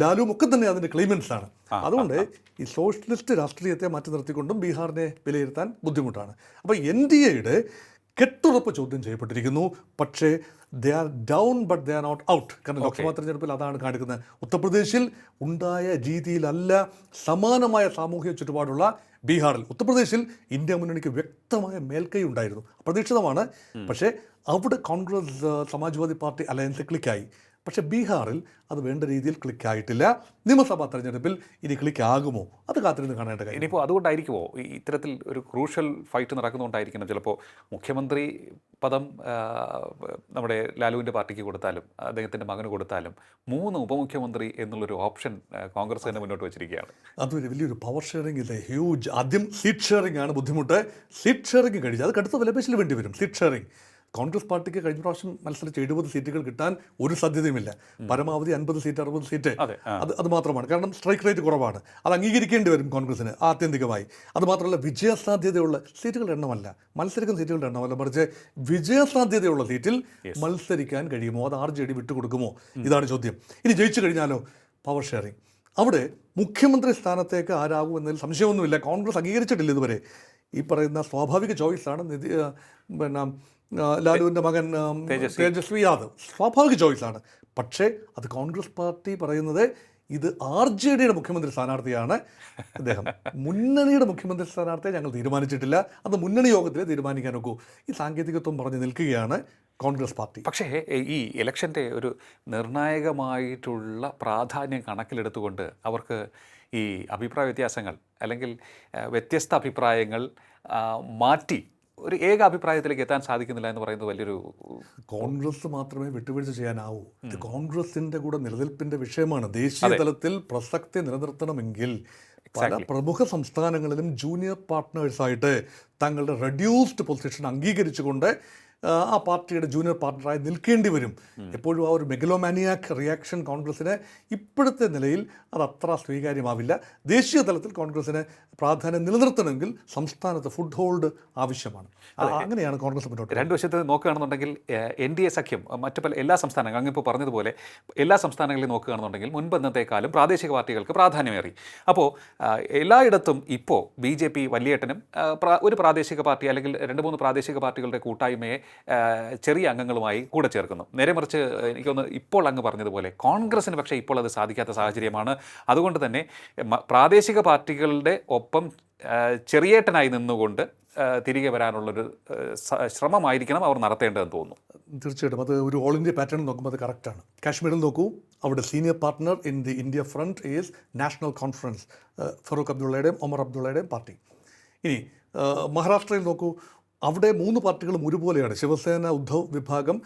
ലാലുവും ഒക്കെ തന്നെ അതിന്റെ ക്ലെയിമൻസ് ആണ്. അതുകൊണ്ട് ഈ സോഷ്യലിസ്റ്റ് രാഷ്ട്രീയത്തെ മാറ്റി നിർത്തിക്കൊണ്ടും ബീഹാറിനെ വിലയിരുത്താൻ ബുദ്ധിമുട്ടാണ്. അപ്പോൾ എൻ ഡി എയുടെ കെട്ടുറപ്പ് ചോദ്യം ചെയ്യപ്പെട്ടിരിക്കുന്നു. പക്ഷേ they are down but they are not out കാരണം ലോക്സഭാ തെരഞ്ഞെടുപ്പിൽ അതാണ് കാണിക്കുന്നത്. ഉത്തർപ്രദേശിൽ ഉണ്ടായ രീതിയിലല്ല സമാനമായ സാമൂഹിക ചുറ്റുപാടുള്ള ബീഹാറിൽ. ഉത്തർപ്രദേശിൽ ഇന്ത്യ മുന്നണിക്ക് വ്യക്തമായ മേൽക്കൈ ഉണ്ടായിരുന്നു. അപ്രതീക്ഷിതമാണ്. പക്ഷേ അവിടെ കോൺഗ്രസ് സമാജ്വാദി പാർട്ടി അലയൻസ് ക്ലിക്കായി. പക്ഷേ ബീഹാറിൽ അത് വേണ്ട രീതിയിൽ ക്ലിക്കായിട്ടില്ല. നിയമസഭാ തെരഞ്ഞെടുപ്പിൽ ഇനി ക്ലിക്ക് ആകുമോ അത് കാത്തിരുന്ന് കാണേണ്ട കാര്യം. ഇനിയിപ്പോൾ അതുകൊണ്ടായിരിക്കുമോ ഈ ഇത്തരത്തിൽ ഒരു ക്രൂഷ്യൽ ഫൈറ്റ് നടക്കുന്നതുകൊണ്ടായിരിക്കണം ചിലപ്പോൾ മുഖ്യമന്ത്രി പദം നമ്മുടെ ലാലുവിന്റെ പാർട്ടിക്ക് കൊടുത്താലും അദ്ദേഹത്തിന്റെ മകന് കൊടുത്താലും മൂന്ന് ഉപമുഖ്യമന്ത്രി എന്നുള്ളൊരു ഓപ്ഷൻ കോൺഗ്രസ് തന്നെ മുന്നോട്ട് വെച്ചിരിക്കുകയാണ്. അതൊരു വലിയൊരു പവർ ഷെയറിംഗ് ഇല്ലേ? ഹ്യൂജ് ആദ്യം സീറ്റ് ഷെയറിംഗ് ആണ് ബുദ്ധിമുട്ട്. സീറ്റ് ഷെയറിംഗ് കഴിച്ചു അത് കടുത്ത വിലപേശിൽ വേണ്ടി വരും. സീറ്റ് ഷെയറിംഗ് കോൺഗ്രസ് പാർട്ടിക്ക് കഴിഞ്ഞ പ്രാവശ്യം മത്സരിച്ച് എഴുപത് സീറ്റുകൾ കിട്ടാൻ ഒരു സാധ്യതയുമില്ല. പരമാവധി അൻപത് സീറ്റ് അറുപത് സീറ്റ് അതെ, അത് മാത്രമാണ്. കാരണം സ്ട്രൈക്ക് റേറ്റ് കുറവാണ്. അത് അംഗീകരിക്കേണ്ടി വരും കോൺഗ്രസിന് ആത്യന്തികമായി. അത് മാത്രമല്ല വിജയസാധ്യതയുള്ള സീറ്റുകളുടെ എണ്ണമല്ല മത്സരിക്കുന്ന സീറ്റുകളുടെ എണ്ണമല്ല. മറിച്ച് വിജയസാധ്യതയുള്ള സീറ്റിൽ മത്സരിക്കാൻ കഴിയുമോ? അത് ആർ ജെ ഡി വിട്ടുകൊടുക്കുമോ ഇതാണ് ചോദ്യം. ഇനി ജയിച്ചു കഴിഞ്ഞാലോ? പവർ ഷെയറിംഗ് അവിടെ മുഖ്യമന്ത്രി സ്ഥാനത്തേക്ക് ആരാകും എന്നതിൽ സംശയമൊന്നുമില്ല. കോൺഗ്രസ് അംഗീകരിച്ചിട്ടില്ല ഇതുവരെ. ഈ പറയുന്ന സ്വാഭാവിക ചോയ്സാണ് നിതി പിന്നെ ലാലുവിന്റെ മകൻ തേജസ്വി. യാദവ്. സ്വാഭാവിക ചോയ്സാണ്. പക്ഷേ അത് കോൺഗ്രസ് പാർട്ടി പറയുന്നത് ഇത് ആർ ജെ ഡിയുടെ മുഖ്യമന്ത്രി സ്ഥാനാർത്ഥിയാണ്. അദ്ദേഹം മുന്നണിയുടെ മുഖ്യമന്ത്രി സ്ഥാനാർത്ഥിയെ ഞങ്ങൾ തീരുമാനിച്ചിട്ടില്ല. അത് മുന്നണി യോഗത്തിൽ തീരുമാനിക്കാൻ നോക്കൂ ഈ സാങ്കേതികത്വം പറഞ്ഞ് നിൽക്കുകയാണ് കോൺഗ്രസ് പാർട്ടി. പക്ഷേ ഈ ഇലക്ഷന്റെ ഒരു നിർണായകമായിട്ടുള്ള പ്രാധാന്യം കണക്കിലെടുത്തുകൊണ്ട് അവർക്ക് ഈ അഭിപ്രായ വ്യത്യാസങ്ങൾ അല്ലെങ്കിൽ വ്യത്യസ്ത അഭിപ്രായങ്ങൾ മാറ്റി ഒരു ഏക അഭിപ്രായത്തിലേക്ക് എത്താൻ സാധിക്കുന്നില്ല എന്ന് പറയുന്നത് വലിയൊരു കോൺഗ്രസ് മാത്രമേ വിട്ടുവീഴ്ച ചെയ്യാനാവൂ. ഇത് കോൺഗ്രസിന്റെ കൂടെ നിലനിൽപ്പിന്റെ വിഷയമാണ്. ദേശീയ തലത്തിൽ പ്രസക്തി നിലനിർത്തണമെങ്കിൽ പല പ്രമുഖ സംസ്ഥാനങ്ങളിലും ജൂനിയർ പാർട്ട്നേഴ്സായിട്ട് തങ്ങളുടെ റെഡ്യൂസ്ഡ് പൊസിഷൻ അംഗീകരിച്ചുകൊണ്ട് ആ, പാർട്ടിയുടെ ജൂനിയർ പാർട്ണറായി നിൽക്കേണ്ടി വരും. എപ്പോഴും ആ ഒരു മെഗലോമാനിയാക് റിയാക്ഷൻ കോൺഗ്രസിന് ഇപ്പോഴത്തെ നിലയിൽ അത് അത്ര സ്വീകാര്യമാവില്ല. ദേശീയ തലത്തിൽ കോൺഗ്രസിന് പ്രാധാന്യം നിലനിർത്തണമെങ്കിൽ സംസ്ഥാനത്ത് ഫുഡ് ഹോൾഡ് ആവശ്യമാണ്. അങ്ങനെയാണ് കോൺഗ്രസ് മുന്നോട്ട് രണ്ട് വശത്ത് നോക്കുകയാണെന്നുണ്ടെങ്കിൽ എൻ ഡി എ സഖ്യം മറ്റു പല എല്ലാ സംസ്ഥാനങ്ങളും അങ്ങിപ്പോൾ പറഞ്ഞതുപോലെ എല്ലാ സംസ്ഥാനങ്ങളിലും നോക്കുകയാണെന്നുണ്ടെങ്കിൽ മുൻപന്നത്തെക്കാളും പ്രാദേശിക പാർട്ടികൾക്ക് പ്രാധാന്യമേറി. അപ്പോൾ എല്ലായിടത്തും ഇപ്പോൾ ബി ജെ പി വലിയേട്ടനും ഒരു പ്രാദേശിക പാർട്ടി അല്ലെങ്കിൽ രണ്ട് മൂന്ന് പ്രാദേശിക പാർട്ടികളുടെ കൂട്ടായ്മയെ ചെറിയ അംഗങ്ങളുമായി കൂടെ ചേർക്കുന്നു. നേരെ മറിച്ച് എനിക്കൊന്ന് ഇപ്പോൾ അങ്ങ് പറഞ്ഞതുപോലെ കോൺഗ്രസിന് പക്ഷേ ഇപ്പോൾ അത് സാധിക്കാത്ത സാഹചര്യമാണ്. അതുകൊണ്ട് തന്നെ പ്രാദേശിക പാർട്ടികളുടെ ഒപ്പം ചെറിയേട്ടനായി നിന്നുകൊണ്ട് തിരികെ വരാനുള്ളൊരു ശ്രമമായിരിക്കണം അവർ നടത്തേണ്ടതെന്ന് തോന്നുന്നു. തീർച്ചയായിട്ടും. അത് ഒരു ഓൾ ഇന്ത്യ പാറ്റേൺ നോക്കുമ്പോൾ അത് കറക്റ്റാണ് കാശ്മീരിൽ നോക്കൂ. അവിടെ senior partner in the India front is National Conference Farooq അബ്ദുള്ളയുടെയും Omar അബ്ദുള്ളയുടെയും പാർട്ടി. ഇനി മഹാരാഷ്ട്രയിൽ നോക്കൂ. അവിടെ മൂന്ന് പാർട്ടികളും ഒരുപോലെയാണ്. ശിവസേന ഉദ്ധവ് വിഭാഗം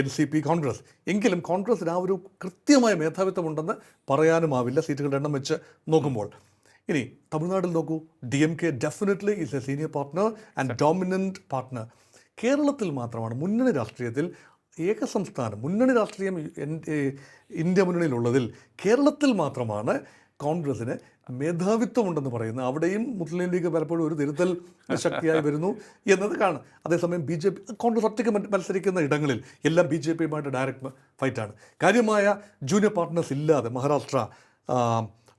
എൻ സി പി കോൺഗ്രസ്. എങ്കിലും കോൺഗ്രസിന് ആ ഒരു കൃത്യമായ മേധാവിത്വമുണ്ടെന്ന് പറയാനുമാവില്ല സീറ്റുകളുടെ എണ്ണം വെച്ച് നോക്കുമ്പോൾ. ഇനി തമിഴ്നാട്ടിൽ നോക്കൂ. D M K definitely is a senior partner and dominant partner കേരളത്തിൽ മാത്രമാണ് മുന്നണി രാഷ്ട്രീയത്തിൽ ഏക സംസ്ഥാനം മുന്നണി രാഷ്ട്രീയം ഇന്ത്യ മുന്നണിയിലുള്ളതിൽ കേരളത്തിൽ മാത്രമാണ് കോൺഗ്രസിന് മേധാവിത്വമുണ്ടെന്ന് പറയുന്നു അവിടെയും മുസ്ലിം ലീഗ് പലപ്പോഴും ഒരു തിരുത്തൽ ശക്തിയായി വരുന്നു എന്നത് കാണും. അതേസമയം ബി ജെ പി കോൺഗ്രസ് ഒറ്റയ്ക്ക് മത്സരിക്കുന്ന ഇടങ്ങളിൽ എല്ലാം ബി ജെ പിയുമായിട്ട് ഡയറക്റ്റ് ഫൈറ്റാണ് കാര്യമായ ജൂനിയർ പാർട്ട്നേഴ്സ് ഇല്ലാതെ മഹാരാഷ്ട്ര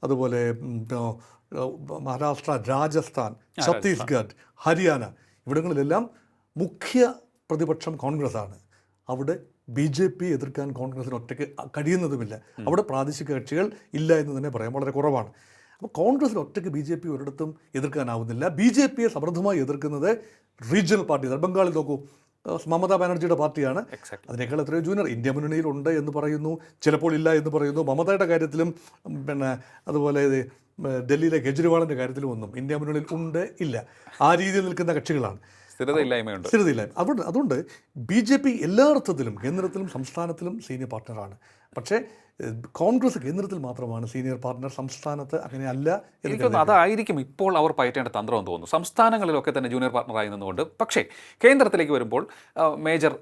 അതുപോലെ മഹാരാഷ്ട്ര രാജസ്ഥാൻ ഛത്തീസ്ഗഡ് ഹരിയാന ഇവിടങ്ങളിലെല്ലാം മുഖ്യ പ്രതിപക്ഷം കോൺഗ്രസ് ആണ്. അവിടെ ബി ജെ പി എതിർക്കാൻ കോൺഗ്രസിന് ഒറ്റയ്ക്ക് കഴിയുന്നതുമില്ല. അവിടെ പ്രാദേശിക കക്ഷികൾ ഇല്ല എന്ന് തന്നെ പറയാം. വളരെ കുറവാണ്. അപ്പോൾ കോൺഗ്രസിൽ ഒറ്റയ്ക്ക് ബി ജെ പി ഒരിടത്തും എതിർക്കാനാവുന്നില്ല. ബി ജെ പിയെ സമൃദ്ധമായി എതിർക്കുന്നത് റീജിയണൽ പാർട്ടി ബംഗാളിൽ നോക്കൂ. മമതാ ബാനർജിയുടെ പാർട്ടിയാണ്. അതിനേക്കാൾ എത്രയോ ജൂനിയർ ഇന്ത്യ മുന്നണിയിലുണ്ട് എന്ന് പറയുന്നു. ചിലപ്പോൾ ഇല്ല എന്ന് പറയുന്നു. മമതയുടെ കാര്യത്തിലും പിന്നെ അതുപോലെ ഡൽഹിയിലെ കെജ്രിവാളിന്റെ കാര്യത്തിലും ഒന്നും ഇന്ത്യ മുന്നണിയിൽ ഉണ്ട് ഇല്ല. ആ രീതിയിൽ നിൽക്കുന്ന കക്ഷികളാണ്. സ്ഥിരതയില്ലായ്മയുണ്ട്. സ്ഥിരതയില്ലായ്മ അതുകൊണ്ട് അതുകൊണ്ട് ബി ജെ പി എല്ലാ അർത്ഥത്തിലും കേന്ദ്രത്തിലും സംസ്ഥാനത്തിലും സീനിയർ പാർട്ട്ണറാണ്. പക്ഷേ കോൺഗ്രസ് കേന്ദ്രത്തിൽ മാത്രമാണ് സീനിയർ പാർട്ട്ണർ സംസ്ഥാനത്ത് അങ്ങനെയല്ല എന്ന് എനിക്ക് അതായിരിക്കും ഇപ്പോൾ അവർ പയറ്റേണ്ട തന്ത്രം എന്ന് തോന്നുന്നു. സംസ്ഥാനങ്ങളിലൊക്കെ തന്നെ ജൂനിയർ പാർട്ട്ണറായി നിന്നുകൊണ്ട്. പക്ഷേ കേന്ദ്രത്തിലേക്ക് വരുമ്പോൾ മേജർ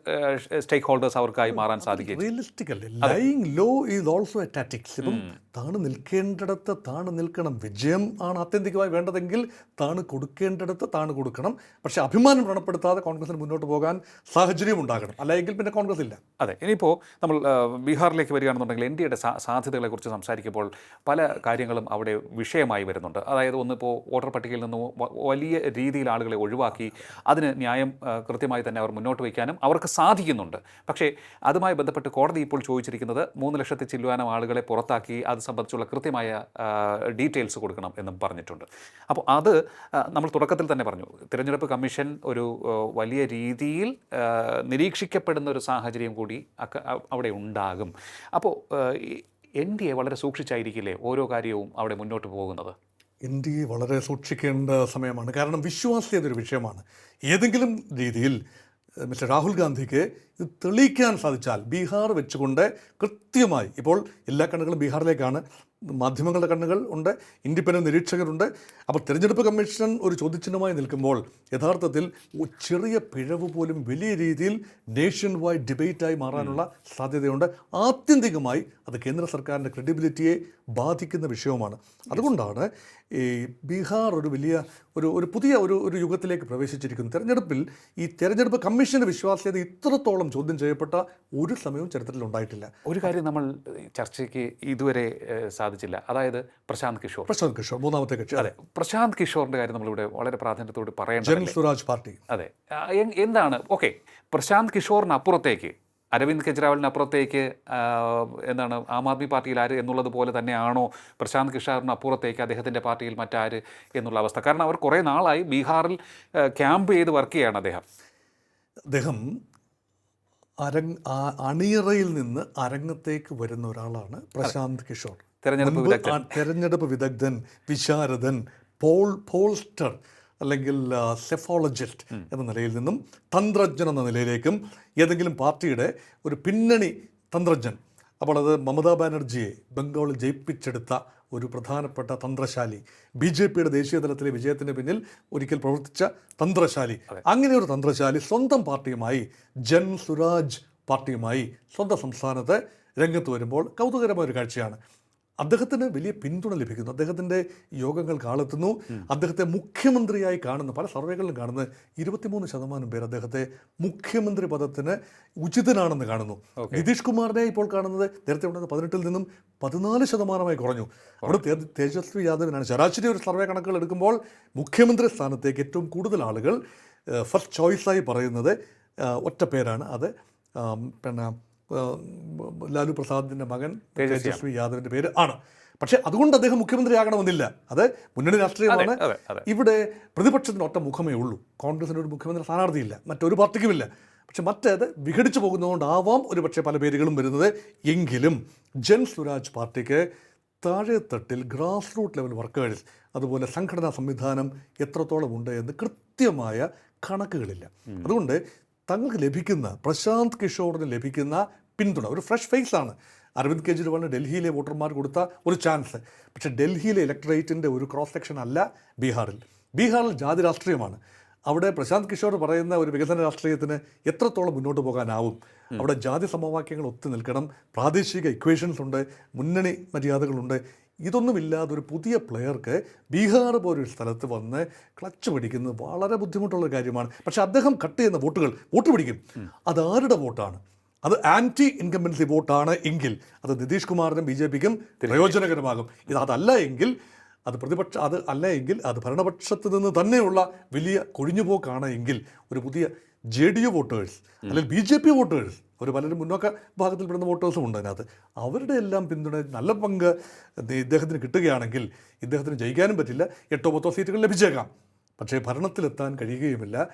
സ്റ്റേക്ക് ഹോൾഡേഴ്സ് അവർക്കായി മാറാൻ സാധിക്കും റിയലിസ്റ്റിക് അല്ലേ? Lying low is also a tactics ഇപ്പം താണ് നിൽക്കേണ്ടിടത്ത് താണ് നിൽക്കണം. വിജയം ആണ് ആത്യന്തികമായി വേണ്ടതെങ്കിൽ താണ് കൊടുക്കേണ്ടിടത്ത് താണ് കൊടുക്കണം. പക്ഷേ അഭിമാനം വ്രണപ്പെടുത്താതെ കോൺഗ്രസിന് മുന്നോട്ട് പോകാൻ സാഹചര്യം ഉണ്ടാകണം അല്ലെങ്കിൽ പിന്നെ കോൺഗ്രസ് ഇല്ല. അതെ. ഇനിയിപ്പോൾ നമ്മൾ ബീഹാറിലേക്ക് വരികയാണെന്നുണ്ടെങ്കിൽ എൻ ഡി എയുടെ സാധ്യതകളെക്കുറിച്ച് സംസാരിക്കുമ്പോൾ പല കാര്യങ്ങളും അവിടെ വിഷയമായി വരുന്നുണ്ട്. അതായത് ഒന്നിപ്പോൾ വോട്ടർ പട്ടികയിൽ നിന്ന് വലിയ രീതിയിൽ ആളുകളെ ഒഴിവാക്കി അതിന് ന്യായം കൃത്യമായി തന്നെ അവർ മുന്നോട്ട് വയ്ക്കാനും അവർക്ക് സാധിക്കുന്നുണ്ട്. പക്ഷേ അതുമായി ബന്ധപ്പെട്ട് കോടതി ഇപ്പോൾ ചോദിച്ചിരിക്കുന്നത് മൂന്ന് ലക്ഷത്തി ചില്ലുവാനം ആളുകളെ പുറത്താക്കി അത് സംബന്ധിച്ചുള്ള കൃത്യമായ ഡീറ്റെയിൽസ് കൊടുക്കണം എന്നും പറഞ്ഞിട്ടുണ്ട്. അപ്പോൾ അത് നമ്മൾ തുടക്കത്തിൽ തന്നെ പറഞ്ഞു. തിരഞ്ഞെടുപ്പ് കമ്മീഷൻ ഒരു വലിയ രീതിയിൽ നിരീക്ഷിക്കപ്പെടുന്ന ഒരു സാഹചര്യം കൂടി അവിടെ ഉണ്ടാകും. അപ്പോൾ എൻ ഡി എ വളരെ സൂക്ഷിച്ചായിരിക്കില്ലേ ഓരോ കാര്യവും അവിടെ മുന്നോട്ട് പോകുന്നത്? എൻ ഡി എ വളരെ സൂക്ഷിക്കേണ്ട സമയമാണ്. കാരണം വിശ്വാസ്യത ഒരു വിഷയമാണ്. ഏതെങ്കിലും രീതിയിൽ മിസ്റ്റർ രാഹുൽ ഗാന്ധിക്ക് ഇത് തെളിയിക്കാൻ സാധിച്ചാൽ ബീഹാർ വെച്ചുകൊണ്ട് കൃത്യമായി ഇപ്പോൾ എല്ലാ കണ്ണുകളും ബീഹാറിലേക്കാണ് മാധ്യമങ്ങളുടെ കണ്ണുകൾ ഉണ്ട് ഇൻഡിപെൻഡന്റ് നിരീക്ഷകരുണ്ട്. അപ്പോൾ തിരഞ്ഞെടുപ്പ് കമ്മീഷൻ ഒരു ചോദ്യചിഹ്നമായി നിൽക്കുമ്പോൾ യഥാർത്ഥത്തിൽ ചെറിയ പിഴവ് പോലും വലിയ രീതിയിൽ നേഷൻ വൈഡ് ഡിബേറ്റായി മാറാനുള്ള സാധ്യതയുണ്ട്. ആത്യന്തികമായി അത് കേന്ദ്ര സർക്കാരിന്റെ ക്രെഡിബിലിറ്റിയെ ബാധിക്കുന്ന വിഷയവുമാണ്. അതുകൊണ്ടാണ് ഈ ബീഹാർ ഒരു വലിയ ഒരു ഒരു പുതിയ ഒരു ഒരു യുഗത്തിലേക്ക് പ്രവേശിച്ചിരിക്കുന്നു. തെരഞ്ഞെടുപ്പിൽ ഈ തെരഞ്ഞെടുപ്പ് കമ്മീഷന്റെ വിശ്വാസ്യത ഇത്രത്തോളം ചോദ്യം ചെയ്യപ്പെട്ട ഒരു സമയവും ചരിത്രത്തിൽ ഉണ്ടായിട്ടില്ല. ഒരു കാര്യം നമ്മൾ ചർച്ചയ്ക്ക് ഇതുവരെ സാധിച്ചില്ല. അതായത് പ്രശാന്ത് കിഷോർ. പ്രശാന്ത് കിഷോർ മൂന്നാമത്തെ കക്ഷി. അതെ. പ്രശാന്ത് കിഷോറിന്റെ കാര്യം നമ്മളിവിടെ വളരെ പ്രാധാന്യത്തോട് പറയേണ്ടത് സ്വരാജ് പാർട്ടി. അതെ. എന്താണ്? ഓക്കെ. പ്രശാന്ത് കിഷോറിനപ്പുറത്തേക്ക് അരവിന്ദ് കെജ്രിവാളിനപ്പുറത്തേക്ക് എന്താണ് ആം ആദ്മി പാർട്ടിയിൽ ആര് എന്നുള്ളത് പോലെ തന്നെയാണോ പ്രശാന്ത് കിഷോറിനപ്പുറത്തേക്ക് അദ്ദേഹത്തിന്റെ പാർട്ടിയിൽ മറ്റാര് എന്നുള്ള അവസ്ഥ? കാരണം അവർ കുറേ നാളായി ബീഹാറിൽ ക്യാമ്പ് ചെയ്ത് വർക്ക് ചെയ്യാണ് അദ്ദേഹം അദ്ദേഹം അരങ് അണിയറയിൽ നിന്ന് അരങ്ങത്തേക്ക് വരുന്ന ഒരാളാണ് പ്രശാന്ത് കിഷോർ. തെരഞ്ഞെടുപ്പ് വിദഗ്ധൻ. തെരഞ്ഞെടുപ്പ് വിദഗ്ധൻ വിശാരദൻ പോൾ പോൾസ്റ്റർ അല്ലെങ്കിൽ സെഫോളജിസ്റ്റ് എന്ന നിലയിൽ നിന്നും തന്ത്രജ്ഞൻ എന്ന നിലയിലേക്കും ഏതെങ്കിലും പാർട്ടിയുടെ ഒരു പിന്നണി തന്ത്രജ്ഞൻ. അപ്പോൾ അത് മമതാ ബാനർജിയെ ബംഗാളിൽ ജയിപ്പിച്ചെടുത്ത ഒരു പ്രധാനപ്പെട്ട തന്ത്രശാലി. ബി ജെ പിയുടെ ദേശീയ തലത്തിലെ വിജയത്തിന് പിന്നിൽ ഒരിക്കൽ പ്രവർത്തിച്ച തന്ത്രശാലി. അങ്ങനെ ഒരു തന്ത്രശാലി സ്വന്തം പാർട്ടിയുമായി ജൻ സുരാജ് പാർട്ടിയുമായി സ്വന്തം സംസ്ഥാനത്ത് രംഗത്ത് വരുമ്പോൾ കൗതുകരമായ ഒരു കാഴ്ചയാണ്. അദ്ദേഹത്തിന് വലിയ പിന്തുണ ലഭിക്കുന്നു. അദ്ദേഹത്തിന്റെ യോഗങ്ങൾ കാളെത്തുന്നു അദ്ദേഹത്തെ മുഖ്യമന്ത്രിയായി കാണുന്ന പല സർവേകളിലും കാണുന്ന ഇരുപത്തിമൂന്ന് ശതമാനം പേർ അദ്ദേഹത്തെ മുഖ്യമന്ത്രി പദത്തിന് ഉചിതനാണെന്ന് കാണുന്നു. നിതീഷ് കുമാറിനെ ഇപ്പോൾ കാണുന്നത് നേരത്തെ ഉണ്ടായിരുന്ന പതിനെട്ടിൽ നിന്നും പതിനാല് ശതമാനമായി കുറഞ്ഞു. അവിടെ തേജസ്വി യാദവിനാണ്. ശരാശരി ഒരു സർവേ കണക്കുകൾ എടുക്കുമ്പോൾ മുഖ്യമന്ത്രി സ്ഥാനത്തേക്ക് ഏറ്റവും കൂടുതൽ ആളുകൾ ഫസ്റ്റ് ചോയ്സായി പറയുന്നത് ഒറ്റ പേരാണ്. അത് പിന്നെ ലാലു പ്രസാദിന്റെ മകൻ തേജസ്വി യാദവിന്റെ പേര് ആണ്. പക്ഷേ അതുകൊണ്ട് അദ്ദേഹം മുഖ്യമന്ത്രിയാകണമെന്നില്ല. അത് മുന്നണി രാഷ്ട്രീയമാണ്. ഇവിടെ പ്രതിപക്ഷത്തിന് ഒറ്റ മുഖമേ ഉള്ളൂ. കോൺഗ്രസിന് ഒരു മുഖ്യമന്ത്രി സ്ഥാനാർത്ഥിയില്ല. മറ്റൊരു പാർട്ടിക്കുമില്ല പക്ഷെ മറ്റേത് വിഘടിച്ചു പോകുന്നതുകൊണ്ടാവാം ഒരു പക്ഷേ പല പേരുകളും വരുന്നത്. എങ്കിലും ജൻ സ്വരാജ് പാർട്ടിക്ക് താഴെത്തട്ടിൽ ഗ്രാസ് റൂട്ട് ലെവൽ വർക്കേഴ്സ് അതുപോലെ സംഘടനാ സംവിധാനം എത്രത്തോളം ഉണ്ട് എന്ന് കൃത്യമായ കണക്കുകളില്ല. അതുകൊണ്ട് തങ്ങൾക്ക് ലഭിക്കുന്ന പ്രശാന്ത് കിഷോറിന് ലഭിക്കുന്ന പിന്തുണ. ഒരു ഫ്രഷ് ഫേസ് ആണ് അരവിന്ദ് കെജ്രിവാളിന് ഡൽഹിയിലെ വോട്ടർമാർ കൊടുത്ത ഒരു ചാൻസ്. പക്ഷേ ഡൽഹിയിലെ ഇലക്ടറേറ്റിന്റെ ഒരു ക്രോസ് സെക്ഷൻ അല്ല ബീഹാറിൽ. ബീഹാറിൽ ജാതി രാഷ്ട്രീയമാണ്. അവിടെ പ്രശാന്ത് കിഷോർ പറയുന്ന ഒരു വികസന രാഷ്ട്രീയത്തിന് എത്രത്തോളം മുന്നോട്ട് പോകാനാവും? അവിടെ ജാതി സമവാക്യങ്ങൾ ഒത്തു നിൽക്കണം പ്രാദേശിക ഇക്വേഷൻസ് ഉണ്ട് മുന്നണി മര്യാദകളുണ്ട്. ഇതൊന്നുമില്ലാതെ ഒരു പുതിയ പ്ലെയർക്ക് ബീഹാർ പോലൊരു സ്ഥലത്ത് വന്ന് ക്ലച്ച് പിടിക്കുന്നത് വളരെ ബുദ്ധിമുട്ടുള്ള കാര്യമാണ്. പക്ഷെ അദ്ദേഹം കട്ട് ചെയ്യുന്ന വോട്ടുകൾ വോട്ട് പിടിക്കും. അതാരുടെ വോട്ടാണ്? അത് ആന്റി ഇൻകമ്പൻസി വോട്ടാണ് എങ്കിൽ അത് നിതീഷ് കുമാറിനും ബി ജെ പിക്കും പ്രയോജനകരമാകും. ഇത് അതല്ല എങ്കിൽ അത് പ്രതിപക്ഷ അത് അല്ല എങ്കിൽ അത് ഭരണപക്ഷത്ത് നിന്ന് തന്നെയുള്ള വലിയ കൊഴിഞ്ഞുപോക്കാണ് എങ്കിൽ ഒരു പുതിയ ജെ ഡി യു വോട്ടേഴ്സ് അല്ലെങ്കിൽ ബി ജെ പി വോട്ടേഴ്സ് ഒരു പലരും മുന്നോക്ക വിഭാഗത്തിൽപ്പെടുന്ന വോട്ടേഴ്സും ഉണ്ട് അതിനകത്ത്. അവരുടെ എല്ലാം പിന്തുണ നല്ല പങ്ക് ഇദ്ദേഹത്തിന് കിട്ടുകയാണെങ്കിൽ ഇദ്ദേഹത്തിന് ജയിക്കാനും പറ്റില്ല. എട്ടോ പത്തോ സീറ്റുകൾ ലഭിച്ചേക്കാം. പക്ഷേ ഭരണത്തിലെത്താൻ കഴിയുകയുമില്ല.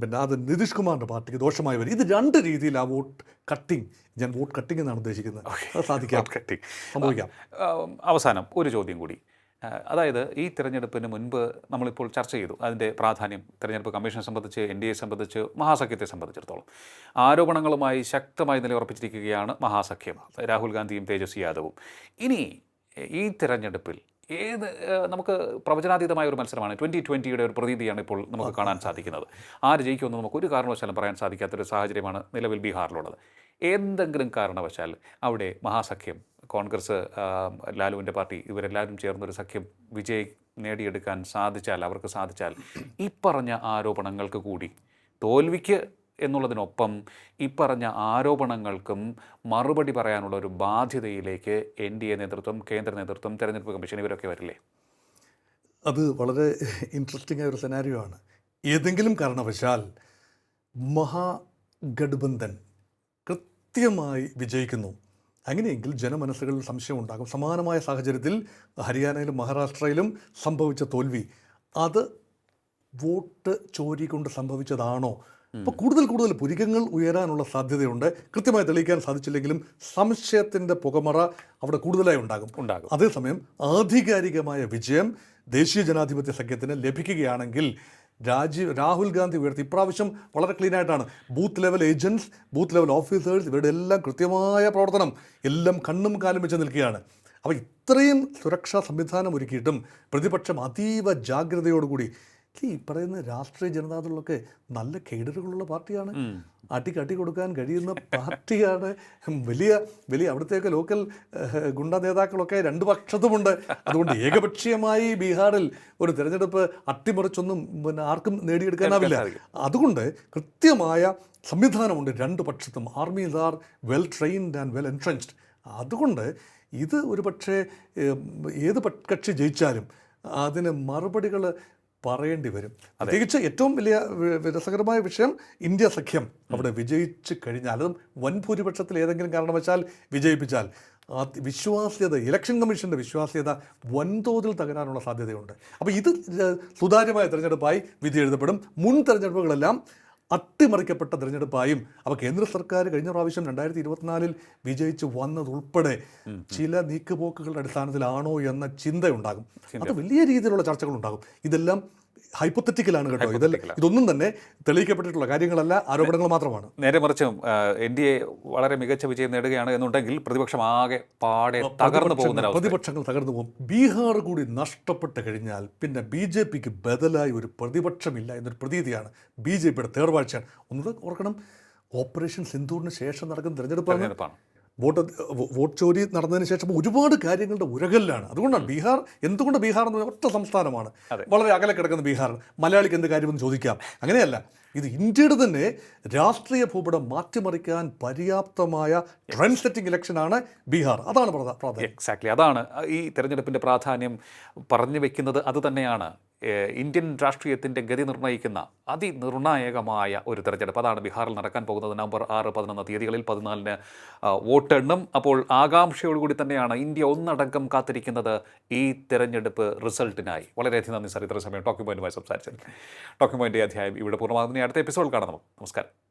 പിന്നെ അത് നിതീഷ് കുമാറിന്റെ പാർട്ടിക്ക് ദോഷമായി വരും. ഇത് രണ്ട് രീതിയിൽ ആ വോട്ട് കട്ടിങ് ഞാൻ വോട്ട് കട്ടിങ് എന്നാണ് ഉദ്ദേശിക്കുന്നത്. സാധിക്കാം. കട്ടിങ്. സംഭവിക്കാം. അവസാനം ഒരു ചോദ്യം കൂടി. അതായത് ഈ തിരഞ്ഞെടുപ്പിന് മുൻപ് നമ്മളിപ്പോൾ ചർച്ച ചെയ്തു അതിന്റെ പ്രാധാന്യം തിരഞ്ഞെടുപ്പ് കമ്മീഷനെ സംബന്ധിച്ച് എൻ ഡി എ സംബന്ധിച്ച് മഹാസഖ്യത്തെ സംബന്ധിച്ചിടത്തോളം. ആരോപണങ്ങളുമായി ശക്തമായി നിലയുറപ്പിച്ചിരിക്കുകയാണ് മഹാസഖ്യം രാഹുൽ ഗാന്ധിയും തേജസ്വി യാദവും. ഇനി ഈ തിരഞ്ഞെടുപ്പിൽ ഏത് നമുക്ക് പ്രവചനാതീതമായ ഒരു മത്സരമാണ്. ട്വന്റി ട്വന്റിയുടെ ഒരു പ്രതീതിയാണ് ഇപ്പോൾ നമുക്ക് കാണാൻ സാധിക്കുന്നത്. ആര് ജയിക്കുമെന്ന് നമുക്ക് ഒരു കാരണവശാലും പറയാൻ സാധിക്കാത്തൊരു സാഹചര്യമാണ് നിലവിൽ ബീഹാറിലുള്ളത്. എന്തെങ്കിലും കാരണവശാൽ അവിടെ മഹാസഖ്യം കോൺഗ്രസ് ലാലുവിന്റെ പാർട്ടി ഇവരെല്ലാവരും ചേർന്നൊരു സഖ്യം വിജയ് നേടിയെടുക്കാൻ സാധിച്ചാൽ അവർക്ക് സാധിച്ചാൽ ഈ പറഞ്ഞ ആരോപണങ്ങൾക്ക് കൂടി തോൽവിക്ക് എന്നുള്ളതിനൊപ്പം ഈ പറഞ്ഞ ആരോപണങ്ങൾക്കും മറുപടി പറയാനുള്ള ഒരു ബാധ്യതയിലേക്ക് എൻ ഡി എ നേതൃത്വം കേന്ദ്ര നേതൃത്വം തെരഞ്ഞെടുപ്പ് കമ്മീഷൻ ഇവരൊക്കെ വരില്ലേ? അത് വളരെ ഇൻട്രസ്റ്റിംഗ് ആയ ഒരു സെനാരിയോ ആണ്. ഏതെങ്കിലും കാരണവശാൽ മഹാഗഡ്ബന്ധൻ കൃത്യമായി വിജയിക്കുന്നു. അങ്ങനെയെങ്കിൽ ജനമനസ്സുകളിൽ സംശയം ഉണ്ടാകും. സമാനമായ സാഹചര്യത്തിൽ ഹരിയാനയിലും മഹാരാഷ്ട്രയിലും സംഭവിച്ച തോൽവി. അത് വോട്ട് ചോരി കൊണ്ട് സംഭവിച്ചതാണോ? അപ്പോൾ കൂടുതൽ കൂടുതൽ പുരികങ്ങൾ ഉയരാനുള്ള സാധ്യതയുണ്ട്. കൃത്യമായി തെളിയിക്കാൻ സാധിച്ചില്ലെങ്കിലും സംശയത്തിന്റെ പുകമറ അവിടെ കൂടുതലായി ഉണ്ടാകും. ഉണ്ടാകും. അതേസമയം ആധികാരികമായ വിജയം ദേശീയ ജനാധിപത്യ സഖ്യത്തിന് ലഭിക്കുകയാണെങ്കിൽ രാജീവ് രാഹുൽ ഗാന്ധി ഉയർത്തി. ഇപ്രാവശ്യം വളരെ ക്ലീൻ ആയിട്ടാണ്. Booth level agents booth level officers ഇവരുടെ എല്ലാം കൃത്യമായ പ്രവർത്തനം എല്ലാം കണ്ണും കാലും വെച്ച് നിൽക്കുകയാണ്. അപ്പോൾ ഇത്രയും സുരക്ഷാ സംവിധാനം ഒരുക്കിയിട്ടും പ്രതിപക്ഷം അതീവ ജാഗ്രതയോടുകൂടി ഈ പറയുന്ന രാഷ്ട്രീയ ജനതാദളൊക്കെ നല്ല കേഡറുകളുള്ള പാർട്ടിയാണ്. അടിക്ക് അടി കൊടുക്കാൻ കഴിയുന്ന പാർട്ടിയാണ്. വലിയ വലിയ അവിടുത്തെയൊക്കെ ലോക്കൽ ഗുണ്ട നേതാക്കളൊക്കെ രണ്ട് പക്ഷത്തുമുണ്ട്. അതുകൊണ്ട് ഏകപക്ഷീയമായി ബീഹാറിൽ ഒരു തിരഞ്ഞെടുപ്പ് അട്ടിമറിച്ചൊന്നും പിന്നെ ആർക്കും നേടിയെടുക്കാനാവില്ല. അതുകൊണ്ട് കൃത്യമായ സംവിധാനമുണ്ട് രണ്ട് പക്ഷത്തും. Armies are well trained and well entrenched അതുകൊണ്ട് ഇത് ഒരു പക്ഷേ ഏത് കക്ഷി ജയിച്ചാലും അതിന് മറുപടികൾ പറയേണ്ടി വരും. പ്രത്യേകിച്ച് ഏറ്റവും വലിയ രസകരമായ വിഷയം ഇന്ത്യ സഖ്യം അവിടെ വിജയിച്ചു കഴിഞ്ഞാൽ. അതും വൻ ഭൂരിപക്ഷത്തിൽ ഏതെങ്കിലും കാരണവശാൽ വിജയിപ്പിച്ചാൽ. വിശ്വാസ്യത ഇലക്ഷൻ കമ്മീഷന്റെ വിശ്വാസ്യത വൻതോതിൽ തകരാനുള്ള സാധ്യതയുണ്ട്. അപ്പോൾ ഇത് സുതാര്യമായ തിരഞ്ഞെടുപ്പായി വിധി എഴുതപ്പെടും. മുൻ തെരഞ്ഞെടുപ്പുകളെല്ലാം അട്ടിമറിക്കപ്പെട്ട തിരഞ്ഞെടുപ്പായും അപ്പോൾ കേന്ദ്ര സർക്കാർ കഴിഞ്ഞ പ്രാവശ്യം രണ്ടായിരത്തി ഇരുപത്തിനാലിൽ വിജയിച്ച് വന്നതുൾപ്പെടെ ചില നീക്കുപോക്കുകളുടെ അടിസ്ഥാനത്തിലാണോ എന്ന ചിന്തയുണ്ടാകും. അത് വലിയ രീതിയിലുള്ള ചർച്ചകൾ ഉണ്ടാകും ഇതെല്ലാം ഹൈപ്പത്തറ്റിക്കലാണ് കേട്ടോ. ഇതല്ല ഇതൊന്നും തന്നെ തെളിയിക്കപ്പെട്ടിട്ടുള്ള കാര്യങ്ങളല്ല ആരോപണങ്ങൾ മാത്രമാണ്. നേരെ മറിച്ച് എൻ ഡി എ വളരെ മികച്ച വിജയം നേടുകയാണ് എന്നുണ്ടെങ്കിൽ പ്രതിപക്ഷം ആകെ പാടെ തകർന്നു പോകുന്ന പ്രതിപക്ഷങ്ങൾ തകർന്നു പോകും. ബീഹാർ കൂടി നഷ്ടപ്പെട്ട് കഴിഞ്ഞാൽ പിന്നെ ബി ജെ പിക്ക് ബദലായി ഒരു പ്രതിപക്ഷമില്ല എന്നൊരു പ്രതീതിയാണ് ബി ജെ പിയുടെ തേർവാഴ്ചയാണ്. ഒന്നുകൂടെ ഓർക്കണം ഓപ്പറേഷൻ സിന്ധൂറിന് ശേഷം നടക്കുന്ന തെരഞ്ഞെടുപ്പാണ്. തെരഞ്ഞെടുപ്പാണ്. വോട്ട് വോട്ട് ചോരി നടന്നതിന് ശേഷം ഒരുപാട് കാര്യങ്ങളുടെ ഉരകല്ലാണ്. അതുകൊണ്ടാണ് ബീഹാർ എന്തുകൊണ്ട് ബീഹാർ എന്ന് പറഞ്ഞാൽ ഒറ്റ സംസ്ഥാനമാണ്. വളരെ അകലെ കിടക്കുന്ന ബീഹാർ മലയാളിക്ക് എന്ത് കാര്യമെന്ന് ചോദിക്കാം? അങ്ങനെയല്ല. ഇത് ഇന്ത്യയുടെ തന്നെ രാഷ്ട്രീയ ഭൂപടം മാറ്റിമറിക്കാൻ പര്യാപ്തമായ ട്രെൻഡ് സെറ്റിംഗ് ഇലക്ഷനാണ് ബീഹാർ. അതാണ് പ്രധാ- പ്രാധാന്യം. എക്സാക്ട്ലി അതാണ് ഈ തെരഞ്ഞെടുപ്പിന്റെ പ്രാധാന്യം പറഞ്ഞു വെക്കുന്നത് അത് തന്നെയാണ്. ഇന്ത്യൻ രാഷ്ട്രീയത്തിന്റെ ഗതി നിർണയിക്കുന്ന അതിനിർണായകമായ ഒരു തെരഞ്ഞെടുപ്പ്. അതാണ് ബീഹാറിൽ നടക്കാൻ പോകുന്നത്. നവംബർ ആറ് പതിനൊന്ന് തീയതികളിൽ പതിനാലിന് വോട്ടെണ്ണും അപ്പോൾ ആകാംക്ഷയോടുകൂടി തന്നെയാണ് ഇന്ത്യ ഒന്നടങ്കം കാത്തിരിക്കുന്നത് ഈ തെരഞ്ഞെടുപ്പ് റിസൾട്ടിനായി. വളരെയധികം നന്ദി സാർ. ഇത്ര സമയം ടോക്കിംഗ് പോയിന്റുമായി സംസാരിച്ചത് ടോക്കിംഗ് പോയിന്റ് അധ്യായം ഇവിടെ പൂർണമാകുന്ന അടുത്ത എപ്പിസോഡ് കാണാം നമസ്കാരം.